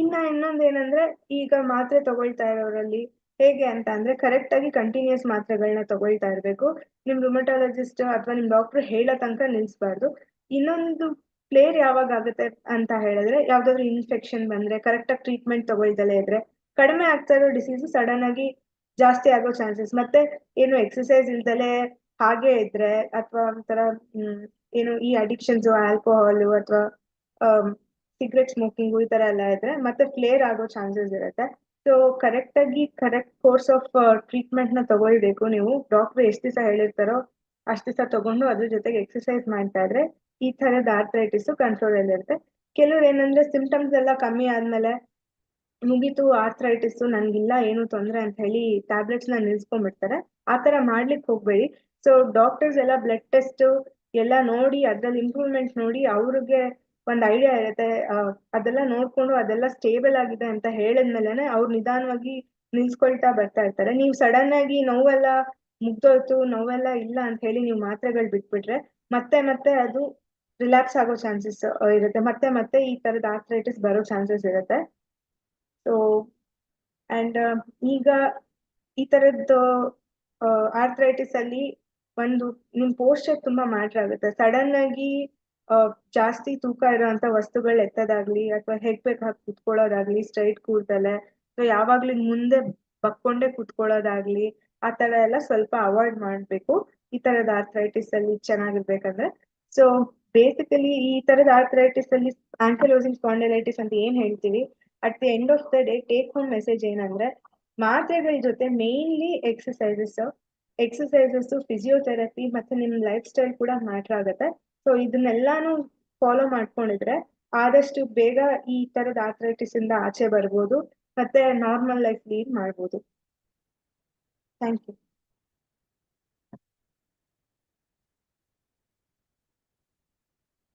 ಇನ್ನ ಇನ್ನೊಂದ್ ಏನಂದ್ರೆ ಈಗ ಮಾತ್ರೆ ತಗೊಳ್ತಾ ಇರೋರಲ್ಲಿ ಹೇಗೆ ಅಂತ ಅಂದ್ರೆ ಕರೆಕ್ಟ್ ಆಗಿ ಕಂಟಿನ್ಯೂಸ್ ಮಾತ್ರೆಗಳನ್ನ ತಗೊಳ್ತಾ ಇರ್ಬೇಕು. ನಿಮ್ ರುಮಟಾಲಜಿಸ್ಟ್ ಅಥವಾ ನಿಮ್ ಡಾಕ್ಟರ್ ಹೇಳೋ ತನಕ ನಿಲ್ಸ್ಬಾರ್ದು. ಇನ್ನೊಂದು ಪ್ಲೇರ್ ಯಾವಾಗ ಆಗುತ್ತೆ ಅಂತ ಹೇಳಿದ್ರೆ ಯಾವ್ದಾದ್ರು ಇನ್ಫೆಕ್ಷನ್ ಬಂದ್ರೆ ಕರೆಕ್ಟ್ ಆಗಿ ಟ್ರೀಟ್ಮೆಂಟ್ ತಗೊಳ್ದಲೇ ಇದ್ರೆ ಕಡಿಮೆ ಆಗ್ತಾ ಇರೋ ಡಿಸೀಸ್ ಸಡನ್ ಆಗಿ ಜಾಸ್ತಿ ಆಗೋ ಚಾನ್ಸಸ್ ಮತ್ತೆ ಏನು ಎಕ್ಸಸೈಸ್ ಇಲ್ದಲೆ ಹಾಗೆ ಇದ್ರೆ ಅಥವಾ ಒಂಥರ ಏನು ಈ ಅಡಿಕ್ಷನ್ಸ್ ಆಲ್ಕೋಹಾಲ್ ಅಥವಾ ಸಿಗರೆಟ್ ಸ್ಮೋಕಿಂಗು ಈ ತರ ಎಲ್ಲ ಇದ್ರೆ ಮತ್ತೆ ಫ್ಲೇರ್ ಆಗೋ ಚಾನ್ಸಸ್ ಇರುತ್ತೆ. ಸೊ ಕರೆಕ್ಟ್ ಆಗಿ ಕರೆಕ್ಟ್ ಕೋರ್ಸ್ ಆಫ್ ಟ್ರೀಟ್ಮೆಂಟ್ನ ತಗೊಳ್ಬೇಕು ನೀವು. ಡಾಕ್ಟರ್ ಎಷ್ಟು ದಿವಸ ಹೇಳಿರ್ತಾರೋ ಅಷ್ಟು ದಿವಸ ತಗೊಂಡು ಅದ್ರ ಜೊತೆಗೆ ಎಕ್ಸರ್ಸೈಸ್ ಮಾಡ್ತಾ ಇದ್ರೆ ಈ ತರದ ಆರ್ಥರೈಟಿಸ್ ಕಂಟ್ರೋಲ್ ಅಲ್ಲಿ ಇರುತ್ತೆ. ಕೆಲವ್ರು ಏನಂದ್ರೆ ಸಿಂಪ್ಟಮ್ಸ್ ಎಲ್ಲ ಕಮ್ಮಿ ಆದ್ಮೇಲೆ ಮುಗೀತು ಆರ್ಥರೈಟಿಸ್ ನನ್ಗಿಲ್ಲ ಏನು ತೊಂದ್ರೆ ಅಂತ ಹೇಳಿ ಟ್ಯಾಬ್ಲೆಟ್ಸ್ನ ನಿಲ್ಸ್ಕೊಂಡ್ಬಿಡ್ತಾರೆ. ಆತರ ಮಾಡ್ಲಿಕ್ಕೆ ಹೋಗ್ಬೇಡಿ. ಸೊ ಡಾಕ್ಟರ್ಸ್ ಎಲ್ಲ ಬ್ಲಡ್ ಟೆಸ್ಟ್ ಎಲ್ಲ ನೋಡಿ, ಅದ್ರಲ್ಲಿ ಇಂಪ್ರೂವ್ಮೆಂಟ್ ನೋಡಿ, ಅವ್ರಿಗೆ ಒಂದ್ ಐಡಿಯಾ ಇರುತ್ತೆ. ಅದೆಲ್ಲ ನೋಡ್ಕೊಂಡು ಅದೆಲ್ಲ ಸ್ಟೇಬಲ್ ಆಗಿದೆ ಅಂತ ಹೇಳಿದ್ಮೇಲೆನೆ ಅವ್ರು ನಿಧಾನವಾಗಿ ನಿಲ್ಸ್ಕೊಳ್ತಾ ಬರ್ತಾ ಇರ್ತಾರೆ. ನೀವು ಸಡನ್ ಆಗಿ ನೋವೆಲ್ಲ ಮುಗ್ದೋಯ್ತು, ನೋವೆಲ್ಲ ಇಲ್ಲ ಅಂತ ಹೇಳಿ ನೀವು ಮಾತ್ರೆಗಳು ಬಿಟ್ಬಿಟ್ರೆ ಮತ್ತೆ ಮತ್ತೆ ಅದು ರಿಲ್ಯಾಕ್ಸ್ ಆಗೋ ಚಾನ್ಸಸ್ ಇರುತ್ತೆ. ಮತ್ತೆ ಮತ್ತೆ ಈ ತರದ ಆರ್ಥರೈಟಿಸ್ ಬರೋ ಚಾನ್ಸಸ್ ಇರುತ್ತೆ. ಸೊ ಅಂಡ್ ಈಗ ಈ ತರದ ಆರ್ಥರೈಟಿಸ್ ಅಲ್ಲಿ ಒಂದು, ನಿಮ್ ಪೋಸ್ಟರ್ ತುಂಬಾ ಮ್ಯಾಟರ್ ಆಗುತ್ತೆ. ಸಡನ್ ಆಗಿ ಜಾಸ್ತಿ ತೂಕ ಇರುವಂತ ವಸ್ತುಗಳು ಎತ್ತದಾಗ್ಲಿ ಅಥವಾ ಹೆಗ್ಬೇಕು ಹಾಕಿ ಕುತ್ಕೊಳ್ಳೋದಾಗ್ಲಿ ಸ್ಟ್ರೈಟ್ ಅಥವಾ ಯಾವಾಗ್ಲೂ ಮುಂದೆ ಬಕ್ಕೊಂಡೆ ಕುತ್ಕೊಳ್ಳೋದಾಗ್ಲಿ, ಆ ತರ ಎಲ್ಲ ಸ್ವಲ್ಪ ಅವಾಯ್ಡ್ ಮಾಡ್ಬೇಕು. ಈ ತರದ ಆರ್ಥರೈಟಿಸ್ ಅಲ್ಲಿ ಚೆನ್ನಾಗಿರ್ಬೇಕಂದ್ರೆ. ಸೊ ಬೇಸಿಕಲಿ ಈ ತರದ ಆರ್ಥರೈಟಿಸ್ ಅಲ್ಲಿ ಆಂಕಲೋಸಿಂಗ್ ಸ್ಪಾಂಡಲೈಟಿಸ್ ಅಂತ ಏನ್ ಹೇಳ್ತೀವಿ at the end of the day take home message ಏನಂದ್ರೆ, ಮಾತ್ರೆಗಳ ಜೊತೆ ಮೇನ್ಲಿ ಎಕ್ಸಸೈಸಸ್ ಎಕ್ಸಸೈಸಸ್ ಫಿಸಿಯೋಥೆರಪಿ ಮತ್ತೆ ನಿಮ್ ಲೈಫ್ ಸ್ಟೈಲ್ ಕೂಡ ಮ್ಯಾಟರ್ ಆಗುತ್ತೆ. ಸೊ ಇದನ್ನೆಲ್ಲಾನು ಫಾಲೋ ಮಾಡ್ಕೊಂಡಿದ್ರೆ ಆದಷ್ಟು ಬೇಗ ಈ ತರದ ಆರ್ಥರೈಟಿಸ್ ಇಂದ ಆಚೆ ಬರ್ಬೋದು, ಮತ್ತೆ ನಾರ್ಮಲ್ ಲೈಫ್ ಲೀಡ್ ಮಾಡ್ಬೋದು. Thank you